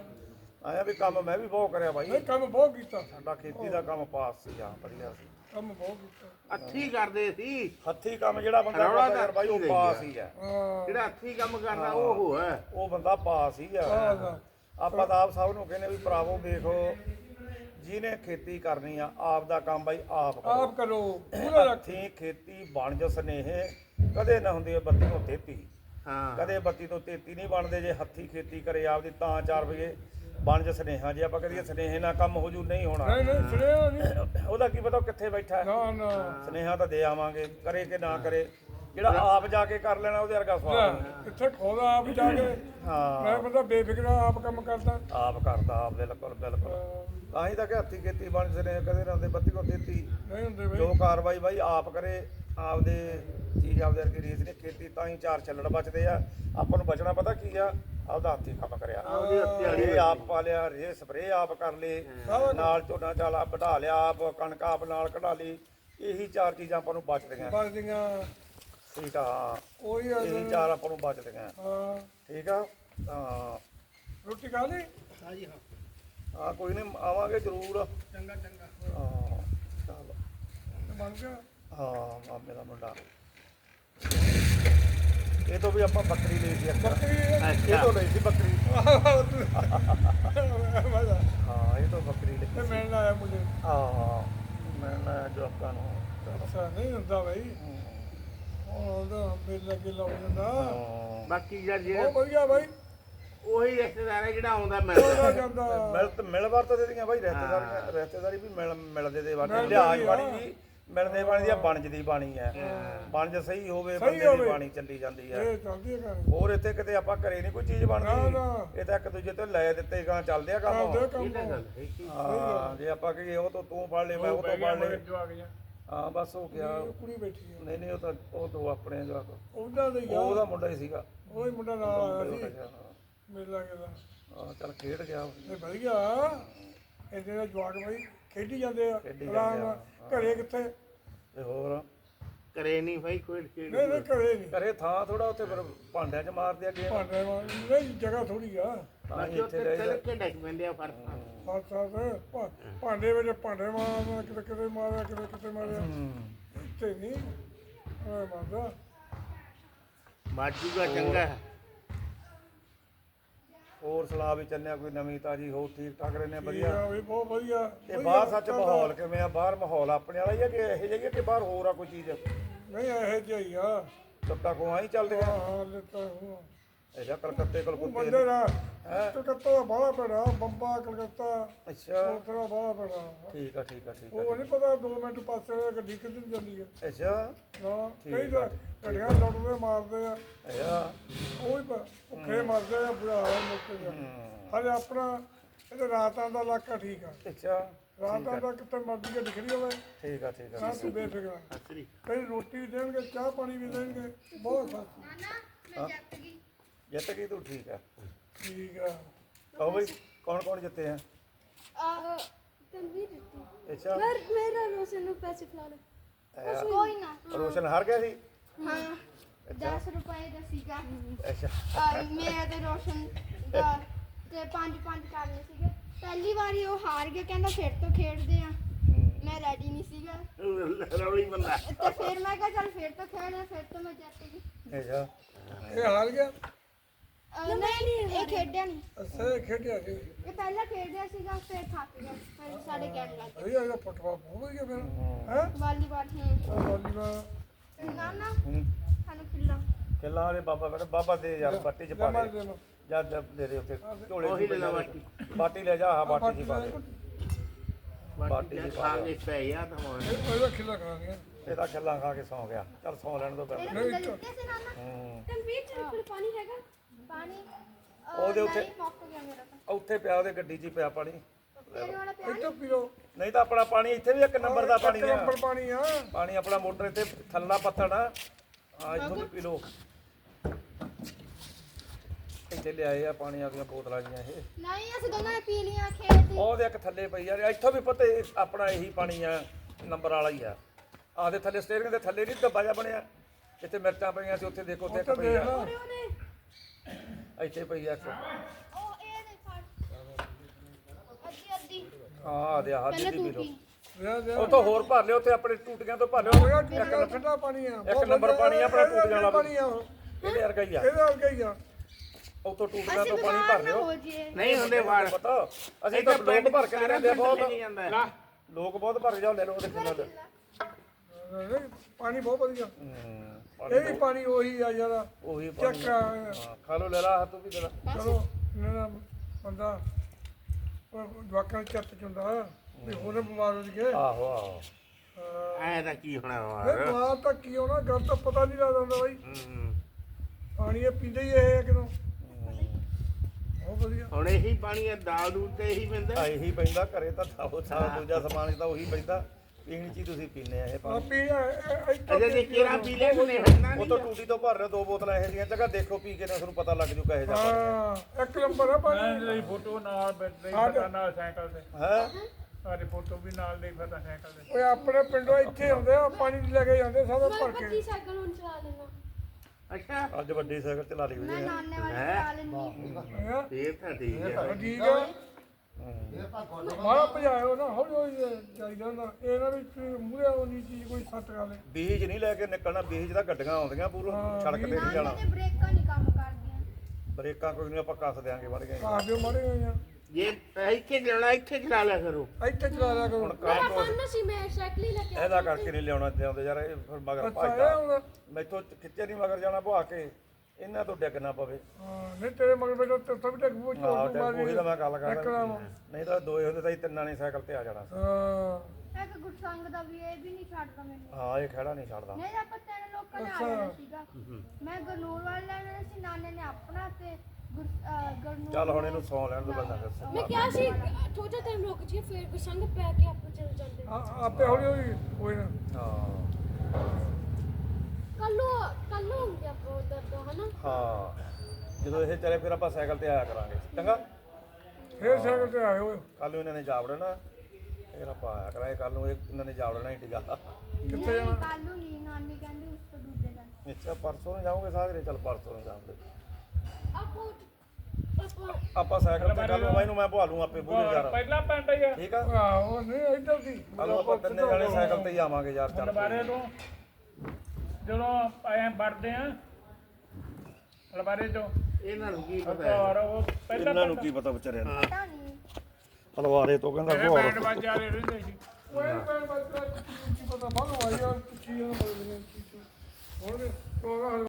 ਆਇਆ ਵੀ ਕੰਮ ਮੈਂ ਵੀ ਬਹੁਤ ਕਰਿਆ ਬਾਈ। ਨਹੀਂ ਕੰਮ ਬਹੁਤ ਕੀਤਾ। ਸਾਡਾ ਖੇਤੀ ਦਾ ਕੰਮ ਪਾਸ ਸੀ ਆ ਵਧੀਆ ਸੀ। ਕੰਮ ਬਹੁਤ ਕੀਤਾ। ਅੱਥੀ ਕਰਦੇ ਸੀ। ਹੱਥੀ ਕੰਮ ਜਿਹੜਾ ਬੰਦਾ ਰੌਲਾ ਕਰਦਾ ਯਾਰ ਬਾਈ ਉਹ ਪਾਸ ਹੀ ਆ। ਹਾਂ। ਜਿਹੜਾ ਅੱਥੀ ਕੰਮ ਕਰਦਾ ਉਹ ਹੈ। ਉਹ ਬੰਦਾ ਪਾਸ ਹੀ ਆ। ਹਾਂ। ਆਪਾਂ ਤਾਂ ਆਪ ਸਭ ਨੂੰ ਕਹਿੰਦੇ ਵੀ ਭਰਾਵੋ ਵੇਖੋ ਜਿਹਨੇ ਖੇਤੀ ਕਰਨੀ ਆ ਆਪ ਦਾ ਕੰਮ ਬਾਈ ਆਪ ਕਰੋ। ਆਪ ਕਰੋ ਪੂਰਾ ਰੱਖ। ਹੱਥੀਂ ਖੇਤੀ ਬਣ ਸਨੇਹ ਕਦੇ ਨਾ ਹੁੰਦੀ ਹੈ ਬੱਤੀ ਤੋਂ 33 ਹਾਂ। ਕਦੇ ਬੱਤੀ ਤੋਂ 33 ਨਹੀਂ ਬਣਦੇ ਜੇ ਹੱਥੀ ਖੇਤੀ ਕਰੇ ਆਪਦੀ ਤਾਂ 4 ਰੁਪਏ ਬਣ ਜ ਸਨੇਹਾ ਜੇ ਆਪਾਂ ਕਰੀਏ ਸਨੇਹ ਨਾਲ ਕੰਮ ਹੋ ਜੂ ਨਹੀਂ ਹੋਣਾ। ਨਹੀਂ ਨਹੀਂ ਸੁਣਿਆ ਨਹੀਂ। ਉਹਦਾ ਕੀ ਪਤਾ ਉਹ ਕਿੱਥੇ ਬੈਠਾ ਹੈ। ਨਾ ਨਾ। ਸਨੇਹਾ ਤਾਂ ਦੇ ਆਵਾਂਗੇ ਕਰੇ ਕਿ ਨਾ ਕਰੇ। ਜਿਹੜਾ ਆਪ ਜਾ ਕੇ ਕਰ ਲੈਣਾ ਉਹਦੇ ਵਰਗਾ ਸਵਾਦ ਨਹੀਂ। ਇੱਥੇ ਖੋਦਾ ਆਪ ਜਾ ਕੇ। ਹਾਂ। ਮੈਂ ਬੰਦਾ ਬੇਫਿਕਰਾ ਆਪ ਕੰਮ ਕਰਦਾ। ਆਪ ਕਰਦਾ ਆਪ ਬਿਲਕੁਲ ਬਿਲਕੁਲ। ਅਹ ਤਾਂ ਹੀ ਤਾਂ ਕਿ ਹੱਥੀ ਖੇਤੀ ਬਣ ਸਨੇਹ ਕਦੇ ਨਾ ਹੁੰਦੇ ਬੱਤੀ ਕੋ 33 ਨਹੀਂ ਹੁੰਦੇ ਬਈ। ਜੋ ਕਾਰਵਾਈ ਬਾਈ ਆਪ ਕਰੇ ਆਪਦੇ ਚੀਜ਼ ਆਪਦੇ ਵਰਗੀ ਰੀਸ ਨਹੀਂ ਖੇਤੀ ਤਾਂ ਹੀ ਚਾਰ ਚੱਲਣ ਬਚਦੇ ਆ। ਆਪਾਂ ਨੂੰ ਬਚਣਾ ਪਤਾ ਕੀ ਆ? ਆਪਦਾ ਹੱਥੀ ਕੰਮ ਕਰਿਆ। ਉਹਦੀ ਹੱਥਿਆਰੀ ਇਹ ਆਪ ਪਾ ਲਿਆ ਰੇ ਸਪਰੇ ਆਪ ਕਰ ਲੇ ਨਾਲ ਝੋਨਾ ਚਾਲਾ ਵਢਾ ਲਿਆ ਆਪ ਕਣਕ ਆਪ ਨਾਲ ਕਢਾ ਲਈ। ਇਹੀ ਚਾਰ ਚੀਜ਼ਾਂ ਆਪਾਂ ਨੂੰ ਬਚਦੀਆਂ। ਬਲਦੀਆਂ ਠੀਕ ਆ ਉਹੀ ਆ ਇਹੀ ਚਾਰ ਆਪਾਂ ਨੂੰ ਬਚਦੀਆਂ ਹਾਂ। ਠੀਕ ਆ ਤਾਂ ਰੋਟੀ ਖਾ ਲਈ? ਆ ਕੋਈ ਨਹੀਂ ਆਵਾਂਗੇ ਜ਼ਰੂਰ। ਚੰਗਾ ਚੰਗਾ। ਹਾਂ ਚੱਲ। ਬਣ ਗਿਆ। ਹਾਂ ਮਾਮੇ ਦਾ ਮੁੰਡਾ। ਇਹ ਤੋਂ ਵੀ ਆਪਾਂ ਬੱਕਰੀ ਲਈ ਸੀ ਇੱਕ। ਬੱਕਰੀ ਇਹ ਅੱਛਾ। ਤੋਂ ਲਈ ਸੀ ਬੱਕਰੀ। ਮਜ਼ਾ ਹਾਂ ਇਹ ਤੋਂ ਬੱਕਰੀ ਲਈ ਤੇ ਮਿਲਣ ਆਇਆ ਮੁਝੇ ਹਾਂ ਮੈਂ ਨਾ ਜਵਾਕਾਂ ਨੂੰ। ਚਲੋ। ਅੱਛਾ ਨਹੀਂ ਹੁੰਦਾ ਬਈ। ਉਹ ਉਹਦਾ ਮੇਰੇ ਲੱਗੇ ਲੱਗ ਜਾਂਦਾ। ਬਾਕੀ ਯਾਰ ਜਿਹੜਾ ਵਧੀਆ ਬਾਈ। ਉਹੀ ਰਿਸ਼ਤੇਦਾਰ ਹੈ ਜਿਹੜਾ ਆਉਂਦਾ ਮਿਲਦਾ। ਜਾਂਦਾ। ਮਿਲ ਤੇ ਮਿਲ ਵਰਤ ਦੇ ਦੀਆਂ ਬਾਈ ਰਿਸ਼ਤੇਦਾਰੀਆਂ ਰਿਸ਼ਤੇਦਾਰੀ ਵੀ ਮਿਲ ਮਿਲਦੇ ਦੇ ਵਾਲੀ ਮਿਲਦੇ ਲਿਹਾਜ਼ ਦੀ ਬਾਣੀ ਆ। ਵੀ ਮਿਲਦੇ ਬਾਣੀ ਦੀ ਆ, ਬਣਜ ਦੀ ਬਾਣੀ ਹੈ। ਬਣਜ ਸਹੀ ਹੋਵੇ ਬੰਦੇ ਦੀ। ਬਾਣੀ ਚੱਲੀ ਜਾਂਦੀ ਹੈ ਇਹ ਚੱਲਦੀ ਹੈ ਘਰ। ਹੋਰ ਇੱਥੇ ਕਿਤੇ ਆਪਾਂ ਘਰੇ ਨਹੀਂ ਕੋਈ ਚੀਜ਼ ਬਣਦੀ। ਇਹ ਤਾਂ ਇੱਕ ਦੂਜੇ ਤੋਂ ਲੈ ਦਿੱਤੇ ਗਾਂ ਚੱਲਦੇ ਆ ਕੰਮ। ਦੇ ਹੈ ਹਾਂ ਜੇ ਆਪਾਂ ਕਹੀਏ ਉਹ ਤੋਂ ਤੂੰ ਫੜ ਲੈ ਮੈਂ ਉਹ ਤੋਂ ਫੜ ਲੈ। ਹਾਂ ਬਸ ਹੋ ਗਿਆ। ਕੁੜੀ ਬੈਠੀ ਆ। ਨਹੀਂ ਨਹੀਂ ਉਹ ਤਾਂ ਉਹ ਤੋਂ ਆਪਣੇ ਜਵਾਕ। ਉਹਦਾ ਦੇ ਯਾਰ ਉਹਦਾ ਮੁੰਡਾ ਹੀ ਸੀਗਾ। ਉਹ ਹੀ ਮੁੰਡਾ ਨਾਲ ਆਇਆ ਸੀ। ਮੇਲਾ ਕਿਦਾ ਆ ਚੱਲ ਖੇਡ ਗਿਆ। ਇਹ ਵਧੀਆ। ਇਹਦੇ ਨਾਲ ਜਵਾਕ ਬਈ। ਖੇਡੀ ਜਾਂਦੇ ਆ ਖੇਡੀ ਆਰਾਮ ਜਾਂਦੇ ਆ, ਨਾਲ ਘਰੇ ਕਿੱਥੇ? ਤੇ ਹੋਰ? ਕਰੇ ਨਹੀਂ ਭਾਈ ਕੋਈ ਖੇਡ ਨਹੀਂ ਨਹੀਂ ਘਰੇ ਨਹੀਂ। ਘਰੇ ਥਾਂ ਥੋੜਾ ਉੱਥੇ ਫਿਰ ਭਾਂਡਿਆਂ 'ਚ ਮਾਰਦੇ ਆ ਗੇਮ ਭਾਂਡੇ ਮਾਰ ਨਹੀਂ ਜਗ੍ਹਾ ਥੋੜੀ ਆ। ਤਾਂ ਹੀ ਬਾਕੀ ਇੱਥੇ ਉੱਥੇ ਰਹਿ ਚੱਲ ਕੇ ਡੱਕ ਪੈਂਦੇ ਆ ਫ਼ਰਕ। ਸਾਥ ਸਾਥ ਭਾ- ਭਾਂਡੇ ਵਿੱਚ ਭਾਂਡੇ ਮਾਰਨਾ ਕਿਤੇ ਕਿਤੇ ਮਾਰਿਆ ਕਿਤੇ ਕਿਤੇ ਮਾਰਿਆ। ਇੱਥੇ ਨਹੀਂ। ਐ ਮਾਰਦਾ। ਬਾਜੂਗਾ ਚੰਗਾ ਹੈ। ਹੋਰ ਸਲਾਹ ਵੀ ਚੱਲਿਆ ਕੋਈ ਨਵੀਂ ਤਾਜੀ ਹੋ ਠੀਕ ਠਾਕ ਰਹਿੰਦੇ ਆ ਵਧੀਆ। ਵਧੀਆ ਵੀ ਬਹੁਤ ਵਧੀਆ। ਤੇ ਵਧੀਆ ਬਾਹਰ ਸੱਚ ਚੱਲਦਾ। ਮਾਹੌਲ ਕਿਵੇਂ ਆ? ਬਾਹਰ ਮਾਹੌਲ ਆਪਣੇ ਵਾਲਾ ਹੀ ਆ ਕਿ ਇਹੋ ਜਿਹਾ ਹੀ ਆ ਕਿ ਬਾਹਰ ਹੋਰ ਆ ਕੋਈ ਚੀਜ਼? ਨਹੀਂ ਇਹੋ ਜਿਹਾ ਹੀ ਆ। ਲੱਤਾਂ ਕੋ ਆਈ ਚੱਲਦੇ ਆ। ਹਾਂ ਲੈਤਾ ਹੂੰ ਇਹਦਾ ਕਲਕੱਤੇ ਉਹ ਕਲਕੱਤੇ ਬੰਦੇ ਦਾ। ਹੈਂ? ਕਲਕੱਤਾ ਦਾ ਬਾਹਲਾ ਪੈਣਾ ਬੰਬਾ ਕਲਕੱਤਾ। ਅੱਛਾ। ਉਤਰਾ ਬਾਹਲਾ ਪੈਣਾ ਠੀਕ ਆ ਠੀਕ ਆ ਠੀਕ ਉਹ ਆ। ਨਹੀਂ ਪਤਾ 2 ਮਿੰਟ ਪਾਸੇ ਗੱਡੀ ਕਿੱਧਰ ਨੂੰ ਜਾਂਦੀ ਹੈ ਅੱਛਾ। ਨਾ ਠੀਕ ਕਈ ਤਾਂ ਗੱਡੀਆਂ ਲੁੱਟਦੇ ਮਾਰਦੇ ਆ। ਅੱਛਾ। ਉਹ ਹੀ ਪ- ਭੁੱਖੇ ਮਰਦੇ ਆ ਬੁਰਾ ਹਾਲ ਮੁੱਕ ਗਿਆ ਹਲੇ ਆਪਣਾ ਇਹਦੇ ਰਾਤਾਂ ਦਾ ਇਲਾਕਾ ਠੀਕ ਆ। ਅੱਛਾ। ਰਾਤਾਂ ਦਾ ਕਿਤੇ ਮਰਦੀ ਗੱਡੀ ਖੜੀ ਹੋਵੇ। ਠੀਕ ਆ ਠੀਕ ਆ ਤੂੰ ਬੇਫਿਕਰ ਅਸਰੀ ਕਈ ਰੋਟੀ ਵੀ ਦੇਣਗੇ ਚਾਹ ਪਾਣੀ ਵੀ ਦੇਣਗੇ ਬਹੁਤ ਸਸਤੀ। ਜਿੱਤ ਗਈ ਤੂੰ ਠੀਕ ਆ। ਠੀਕ ਆ। ਕਹੋ ਬਈ ਕੌਣ ਕੌਣ ਜਿੱਤੇ ਆ? ਤਨਵੀਰ ਦਿੱਤੀ ਅੱਛਾ। ਮੇਰਾ ਰੋਸ਼ਨ ਨੂੰ ਪੈਸੇ ਖਿਲਾ ਲੈ ਅੱਛਾ। ਕੋਈ ਨਾ। ਰੋਸ਼ਨ ਹਾਰ ਗਿਆ ਸੀ? ਹਾਂ। 10 ਰੁਪਏ ਦਾ ਸੀਗਾ। ਅੱਛਾ। ਅਹ ਮੇਰਾ ਤੇ ਰੋਸ਼ਨ ਦਾ ਤੇ ਪੰਜ ਪੰਜ ਕਰਨੇ ਸੀਗੇ। ਪਹਿਲੀ ਵਾਰੀ ਉਹ ਹਾਰ ਗਿਆ ਕਹਿੰਦਾ ਫਿਰ ਤੋਂ ਖੇਡਦੇ ਆ। ਮੈਂ ਰੈਡੀ ਨਹੀਂ ਸੀਗਾ। ਰੌਲੀ ਬੰਦਾ। ਤੇ ਫਿਰ ਮੈਂ ਕਿਹਾ ਚੱਲ ਫਿਰ ਤੋਂ ਖੇਡਦੇ ਫਿਰ ਤੋਂ ਮੈਂ ਜਿੱਤ ਗਈ। ਅੱਛਾ। ਇਹ ਹਾਰ ਗਿਆ। ਨਹੀਂ ਇਹ ਖੇਡਿਆ ਨਹੀਂ। ਅੱਛਾ ਇਹ ਖੇਡਿਆ ਸੀ। ਇਹ ਪਹਿਲਾਂ ਖੇਡਿਆ ਸੀਗਾ ਫਿਰ ਥੱਕ ਗਿਆ ਫਿਰ ਸਾਡੇ ਕਹਿਣ ਲੱਗ ਇਹ ਇਹਦਾ ਫੁੱਟਬਾਲ ਬਹੁਤ ਵਧੀਆ ਫਿਰ। ਹੈ? ਗਏ ਵਾਲੀਬਾਲ ਹੂੰ। ਵਾਲੀਬਾਲ। ਨਾ ਨਾ? ਹੂੰ। ਸਾਨੂੰ ਖਿੱਲਾ। ਕਿੱਲਾ ਵਾਲੇ ਬਾਬਾ ਕਹਿੰਦਾ ਬਾਬਾ ਦੇ ਯਾਰ ਬਾਟੀ ਚ ਪਾ ਲੈ ਦੇ। ਦੇ ਲਓ। ਜਾ ਜਾ ਦੇ ਦੇ ਉੱਤੇ। ਝੋਲੇ ਉਹੀ ਚ ਲੈ ਲਾ ਪਾ ਬਾਟੀ। ਦੇ। ਬਾਟੀ। ਲੈ ਜਾ ਹਾਂ ਬਾਟੀ ਚ ਪਾ ਦੇ। ਬਾਟੀ ਬਾਟੀ ਜੀ ਖਾ ਕੇ ਪੈ ਆ ਤਾਂ ਹੁਣ। ਇਹ ਉਹਦਾ ਖਿਲਾ ਖਾ ਗਿਆ। ਇਹਦਾ ਖੱਲਾ ਖਾ ਕੇ ਸੌ ਗਿਆ। ਚੱਲ ਸੌ ਲੈਣ ਦੋ ਪਹਿਲਾਂ। ਇਹਦੇ ਬੰਦੇ ਦਿੱਤੇ ਸੀ ਨਾਨਾ? ਹੂੰ। ਤਨਵੀਰ ਤੇਰੇ ਕੋਲ ਪਾਣੀ ਹੈਗਾ? ਪਾਣੀ ਉਹਦੇ ਉੱਤੇ- ਨਹੀਂ, ਮੁੱਕ ਗਿਆ ਮੇਰਾ ਤਾਂ। ਉੱਥੇ ਪਿਆ ਉਹਦੇ ਗੱਡੀ 'ਚ ਹੀ ਪਿਆ ਪਾਣੀ। ਇੱਥੇ ਪੀ ਲਓ। ਨਹੀਂ ਤਾਂ ਆਪਣਾ ਪਾਣੀ ਇੱਥੇ ਵੀ ਇੱਕ ਨੰਬਰ ਦਾ ਪਾਣੀ ਆ। ਨੰਬਰ ਪਾਣੀ ਆ। ਪਾਣੀ ਆਪਣਾ ਮੋਟਰ ਇੱਥੇ ਥੱਲਾ ਪੱਤਣ ਆ। ਆ ਇੱਥੋਂ ਵੀ ਪੀ ਲਓ। ਇੱਥੇ ਲਿਆਏ ਆ ਪਾਣੀ ਵਾਲੀਆਂ ਬੋਤਲਾਂ ਜੀਆਂ ਇਹ। ਨਹੀਂ ਅਸੀਂ ਦੋਨਾਂ ਨੇ ਪੀ ਲੀਆਂ ਖੇਤ ਉਹਦੇ ਇੱਕ ਥੱਲੇ ਪਈ ਯਾਰ ਇੱਥੋਂ ਵੀ ਪਤਾ ਆਪਣਾ ਇਹੀ ਪਾਣੀ ਆ ਨੰਬਰ ਵਾਲਾ ਹੀ ਆ। ਆਦੇ ਥੱਲੇ ਸਟੇਰਿੰਗ ਦੇ ਥੱਲੇ ਨਹੀਂ ਡੱਬਾ ਜਿਹਾ ਬਣਿਆ। ਇੱਥੇ ਮਿਰਚਾਂ ਪਈਆਂ ਸੀ ਉੱਥੇ ਦੇਖੋ ਉੱਥੇ ਇੱਕ ਉੱਥੇ ਪਈ ਦੇਖ ਆ ਲਾ ਉਹਨੇ ਉਹਨੇ ਇੱਥੇ ਪਈ ਆ ਇੱਕ। ਉਹ ਇਹ ਦੇ ਫੜ। ਅੱਧੀ ਅੱਧੀ। ਹਾਂ ਆ ਦੇ ਆਹ ਪਹਿਲਾਂ ਦੀ ਤੂੰ ਪੀ ਉਹ ਤੋਂ ਹੋਰ ਭਰ ਲਿਓ ਉੱਥੇ ਆਪਣੇ ਟੂਟੀਆਂ ਤੋਂ ਭਰ ਲਿਓ। ਉਹ ਠੰਡਾ ਪਾਣੀ ਆ। ਬਹੁਤ ਨੰਬਰ ਪਾਣੀ ਆ, ਆਪਣਾ ਟੂਟੀਆਂ ਵਾਲਾ ਪਾਣੀ ਆ ਉਹ। ਇਹਦੇ ਵਰਗਾ ਹੀ ਆ। ਇਹਦਾ ਵਰਗਾ ਹੀ ਆ। ਉਤੋਂ ਟੂਟੀਆਂ ਅਸੀਂ ਤੋਂ ਪਾਣੀ ਬਿਮਾਰ ਭਰ ਨਾ ਲਿਓ ਹੋ ਨਹੀਂ ਹੁੰਦੇ ਵਾਲ ਪਤਾ ਅਸੀਂ ਤਾਂ ਲੋਕ ਭਰ ਕੇ ਲੈਂਦੇ ਆ ਬਹੁਤ। ਜਾਂਦਾ। ਹੈ। ਲੋਕ ਬਹੁਤ ਭਰ ਉਹਦੇ ਕਿੰਨਾ ਨਹੀਂ, ਪਾਣੀ ਬਹੁਤ ਵਧੀਆ। ਹੂੰ। ਇਹ ਵੀ ਪਾਣੀ ਉਹੀ ਆ ਜਿਹੜਾ ਉਹੀ ਚੱਕ ਪਾਣੀ। ਹਾਂ, ਖਾ ਲਓ ਲੈ ਲਾ ਤੂੰ ਵੀ ਲੈ ਲਾ ਚਲੋ ਦਾ ਬੰਦਾ ਉਹ ਜਵਾਕਾਂ ਨੂੰ ਚੱਤ ਚੁੰਦਾ ਵੀ ਹੋਰ ਬਿਮਾਰ ਹੋ ਜਗੇ ਆਹੋ ਆਹੋ। ਐ ਤਾਂ ਕੀ ਹੋਣਾ ਇਹ ਬਿਮਾਰ ਤਾਂ ਕੀ ਹੋਣਾ ਗੱਲ ਤਾਂ ਪਤਾ ਨਹੀਂ ਲੱਗਦਾ ਹੁੰਦਾ ਬਾਈ। ਹੂੰ। ਪਾਣੀ ਇਹ ਪੀਂਦੇ ਹੀ ਇਹ ਆ ਕਿਦੋਂ ਬਹੁਤ ਵਧੀਆ। ਹੁਣ ਇਹੀ ਪਾਣੀ ਆ ਦਾਲ ਦੂਲ ਤੇ ਇਹੀ ਪੈਂਦਾ? ਆ ਇਹੀ ਪੈਂਦਾ ਘਰੇ ਤਾਂ ਸਾਬੋ ਸਾਬ ਦੂਜਾ ਸਮਾਨ ਤਾਂ ਉਹੀ ਪੈਂਦਾ। ਪੀਣ ਚ ਤੁਸੀਂ ਪੀਨੇ ਆ ਇਹ ਆ ਪਾਣੀ ਪੀ ਅਜੇ ਤੇ ਕਿਹੜਾ ਪੀ ਲੈ ਹੁਣੇ ਹੰਨਾ ਉਹ ਤੋਂ ਟੂਟੀ ਤੋਂ ਭਰ ਲਿਓ ਦੋ ਬੋਤਲਾਂ ਇਹੋ ਜਿਹੀਆਂ। ਜਗ੍ਹਾ ਦੇਖੋ ਪੀ ਕੇ ਨਾ ਤੁਹਾਨੂੰ ਪਤਾ ਲੱਗ ਜੂ ਕਹੇ ਜਾ ਹਾਂ ਇੱਕ ਨੰਬਰ ਆ ਪਾਣੀ। ਮੇਰੀ ਫੋਟੋ ਨਾਲ ਬੈਠੇ ਹਾਂ ਪਤਾ ਨਾਲ ਸਾਈਕਲ ਤੇ। ਹੈ? ਸਾਡੀ ਫੋਟੋ ਵੀ ਨਾਲ ਨਹੀਂ ਪਤਾ ਸਾਈਕਲ ਤੇ। ਓਏ ਆਪਣੇ ਪਿੰਡੋਂ ਇੱਥੇ ਹੁੰਦੇ ਆ ਪਾਣੀ ਲੈ ਕੇ ਜਾਂਦੇ ਸਭ ਭਰ ਮੈਂ ਕੇ ਪੱਚੀ ਸਾਈਕਲ ਹੁਣ ਚਲਾ ਲੈਣਾ ਅੱਛਾ। ਅੱਜ ਵੱਡੀ ਸਾਈਕਲ ਚਲਾ ਲਈ ਮੈਂ ਹੋਈ ਹੈ। ਨਾਨੇ ਵਾਲੀ ਚਲਾ ਲੈਣੀ ਹੈਂ? ਫੇਰ ਤਾਂ ਠੀਕ ਹੈ। ਹਾਂ, ਠੀਕ ਆ ਮਾਰਾ ਭਜਾਇਓ ਨਾ ਹੌਲੀ ਹੌਲੀ ਚਾਹੀਦਾ ਨਾ ਇਹ ਨਾ ਵੀ ਮੂਰੇ ਉਹਨੀ ਚੀਜ਼ ਕੋਈ ਸੱਟ ਗਾ ਲੈ। ਬੀਜ ਨਹੀਂ ਲੈ ਕੇ ਨਿਕਲਣਾ ਬੀਜ ਦਾ ਗੱਡੀਆਂ ਆਉਂਦੀਆਂ ਪੂਰਾ ਸੜਕ ਤੇ ਨਹੀਂ ਜਾਣਾ। ਨਾਨੇ ਦੇ ਬ੍ਰੇਕਾਂ ਨਹੀਂ ਕੰਮ ਕਰਦੀਆਂ। ਬ੍ਰੇਕਾਂ ਕੋਈ ਨਹੀਂ ਆਪਾਂ ਕੱਸ ਦਿਆਂਗੇ ਵੜ ਗਏ ਆ ਦਿਓ ਮਾਰੇ ਹੋਏ ਆ ਜੇ ਇੱਥੇ ਚਲਾਉਣਾ ਇੱਥੇ ਚਲਾ ਲਿਆ ਕਰੋ। ਇੱਥੇ ਚਲਾ ਲਿਆ ਕਰੋ। ਹੁਣ ਕੰਮ ਤੋਂ ਨਾ ਸੀ ਮੈਂ ਸਾਈਕਲ ਹੀ ਲੈ ਕੇ ਇਹਦਾ ਕਰਕੇ ਨਹੀਂ ਲਿਆਉਣਾ ਯਾਰ ਇਹ ਫਿਰ ਮਗਰ ਭੱਜਦਾ। ਮੈਥੋਂ ਖਿੱਚੇ ਨਹੀਂ ਮਗਰ ਜਾਣਾ ਭਾ ਕੇ। ਇਹਨਾਂ ਤੋਂ ਡਿੱਗ ਨਾ ਪਵੇ। ਹਾਂ, ਨਹੀਂ ਤੇਰੇ ਮਗਰ ਬੈਠੋ ਤੇ ਸਭ ਟੱਕ ਬੋ ਆਹ ਚੋਰ ਟੈਂਪੂ ਹੀ ਤਾਂ ਮੈਂ ਗੱਲ ਕਰਦਾ। ਨਹੀਂ ਤਾਂ ਦੋਏ ਹੁੰਦੇ ਤਾਂ ਅਸੀਂ ਤਿੰਨਾਂ ਨੇ ਸਾਈਕਲ ਤੇ ਆ ਜਾਣਾ ਸੀ। ਹਾਂ। ਇੱਕ ਗੁਰਸੰਗ ਦਾ ਵੀ ਇਹ ਵੀ ਨਹੀਂ ਛੱਡਦਾ ਮੈਨੂੰ। ਹਾਂ ਇਹ ਖੜਾ ਨਹੀਂ ਛੱਡਦਾ। ਨਹੀਂ ਆਪਾਂ ਤਿੰਨ ਲੋਕਾਂ ਨੇ ਆ ਜਾਣਾ ਸੀਗਾ। ਮੈਂ ਗਰਨੂਰ ਵਾਲੇ ਲੈਣਾ ਸੀ ਨਾਨੇ ਨੇ ਆਪਣਾ ਤੇ ਗੁਰ- ਅਹ ਗਰਨੂਰ ਚੱਲ ਹੁਣ ਇਹਨੂੰ ਸੌ ਲੈਣ ਦੋ ਬੰਦਾ ਫਿਰ ਮੈਂ ਕਿਹਾ ਸੀ ਥੋੜਾ ਟਾਈਮ ਰੁਕ ਜੀ ਫਿਰ ਗੁਸੰਗ ਪੈ ਕੇ ਆਪਾਂ ਚਲ ਜਾਂਦੇ। ਆ- ਆਪੇ ਹੌਲੀ ਹੌਲੀ ਕੋਈ ਨਾ। ਹਾਂ। ਕੱਲੂ ਕੱਲੂ ਹੁੰਦੇ ਆਪਾਂ ਉਧਰ ਤੋਂ ਹਨਾ? ਹਾਂ। ਜਦੋਂ ਇਹ ਚਲੇ ਫਿਰ ਆਪਾਂ ਸਾਈਕਲ ਤੇ ਆਇਆ ਕਰਾਂਗੇ। ਚੰਗਾ? ਫੇਰ ਸਾਈਕਲ ਤੇ ਆਇਓ ਕੱਲ ਨੂੰ ਇਹਨਾਂ ਨੇ ਜਾ ਵੜਨਾ ਫਿਰ ਆਪਾਂ ਆਇਆ ਕਰਾਂਗੇ। ਕੱਲ ਨੂੰ ਇਹ ਇਹਨਾਂ ਨੇ ਜਾ ਵੜਨਾ ਇੰਡੀਆ ਕਿੱਥੇ ਜਾਣਾ? ਕੱਲ ਨੂੰ ਨਹੀਂ ਨਾਨੀ ਕਹਿੰਦੀ ਉਸ ਤੋਂ ਦੂਜੇ ਦਿਨ। ਅੱਛਾ ਪਰਸੋਂ ਨੂੰ ਜਾਓਗੇ ਸਾਗਰੇ ਚੱਲ ਪਰਸੋਂ ਨੂੰ ਜਾਵਾਂਗੇ। ਆਪੋ ਆਪੋ ਆਪਾਂ ਸਾਈਕਲ ਤੇ ਕੱਲ ਨੂੰ ਇਹਨੂੰ ਮੈਂ ਭਵਾ ਲੂੰ ਆਪੇ ਬੂਝੇ ਯਾਰ। ਪਹਿਲਾਂ ਪਿੰਡ ਹੀ ਆ। ਠੀਕ ਆ? ਆਹੋ ਨਹੀਂ ਇੱਧਰ ਦੀ। ਕੱਲ ਨੂੰ ਆਪਾਂ ਤਿੰਨੇ ਜਾਣੇ ਸਾਈਕਲ ਤੇ ਹੀ ਆਵਾਂਗੇ ਯਾਰ ਚੱਲ ਲਬਾਰੇ ਤੋਂ ਜਦੋਂ ਐ ਵੜਦੇ ਆ ਲਬਾਰੇ ਤੋਂ ਇਹਨਾਂ ਨੂੰ ਕੀ ਪਤਾ ਔਰ ਉਹ ਪਹਿਲਾਂ ਇਹਨਾਂ ਨੂੰ ਕੀ ਪਤਾ ਵਿਚਾਰਿਆਂ ਨੂੰ? ਪਤਾ ਨਹੀਂ। ਹਲਵਾਰੇ ਤੋਂ ਕਹਿੰਦਾ ਮੇਰੇ ਘੋਰ ਬੈਂਡ ਵੱਜ ਰਹੇ ਰਹਿੰਦੇ ਸੀ। ਉਹ ਇਹ ਮੈਂ ਬੱਚਾ ਕੀ ਪਤਾ ਬਾਹਰੋਂ ਆਈ ਆ ਕੀ ਇਹਨਾਂ ਬਦਲਨੇ ਕੀ ਹੁਣ ਉਹ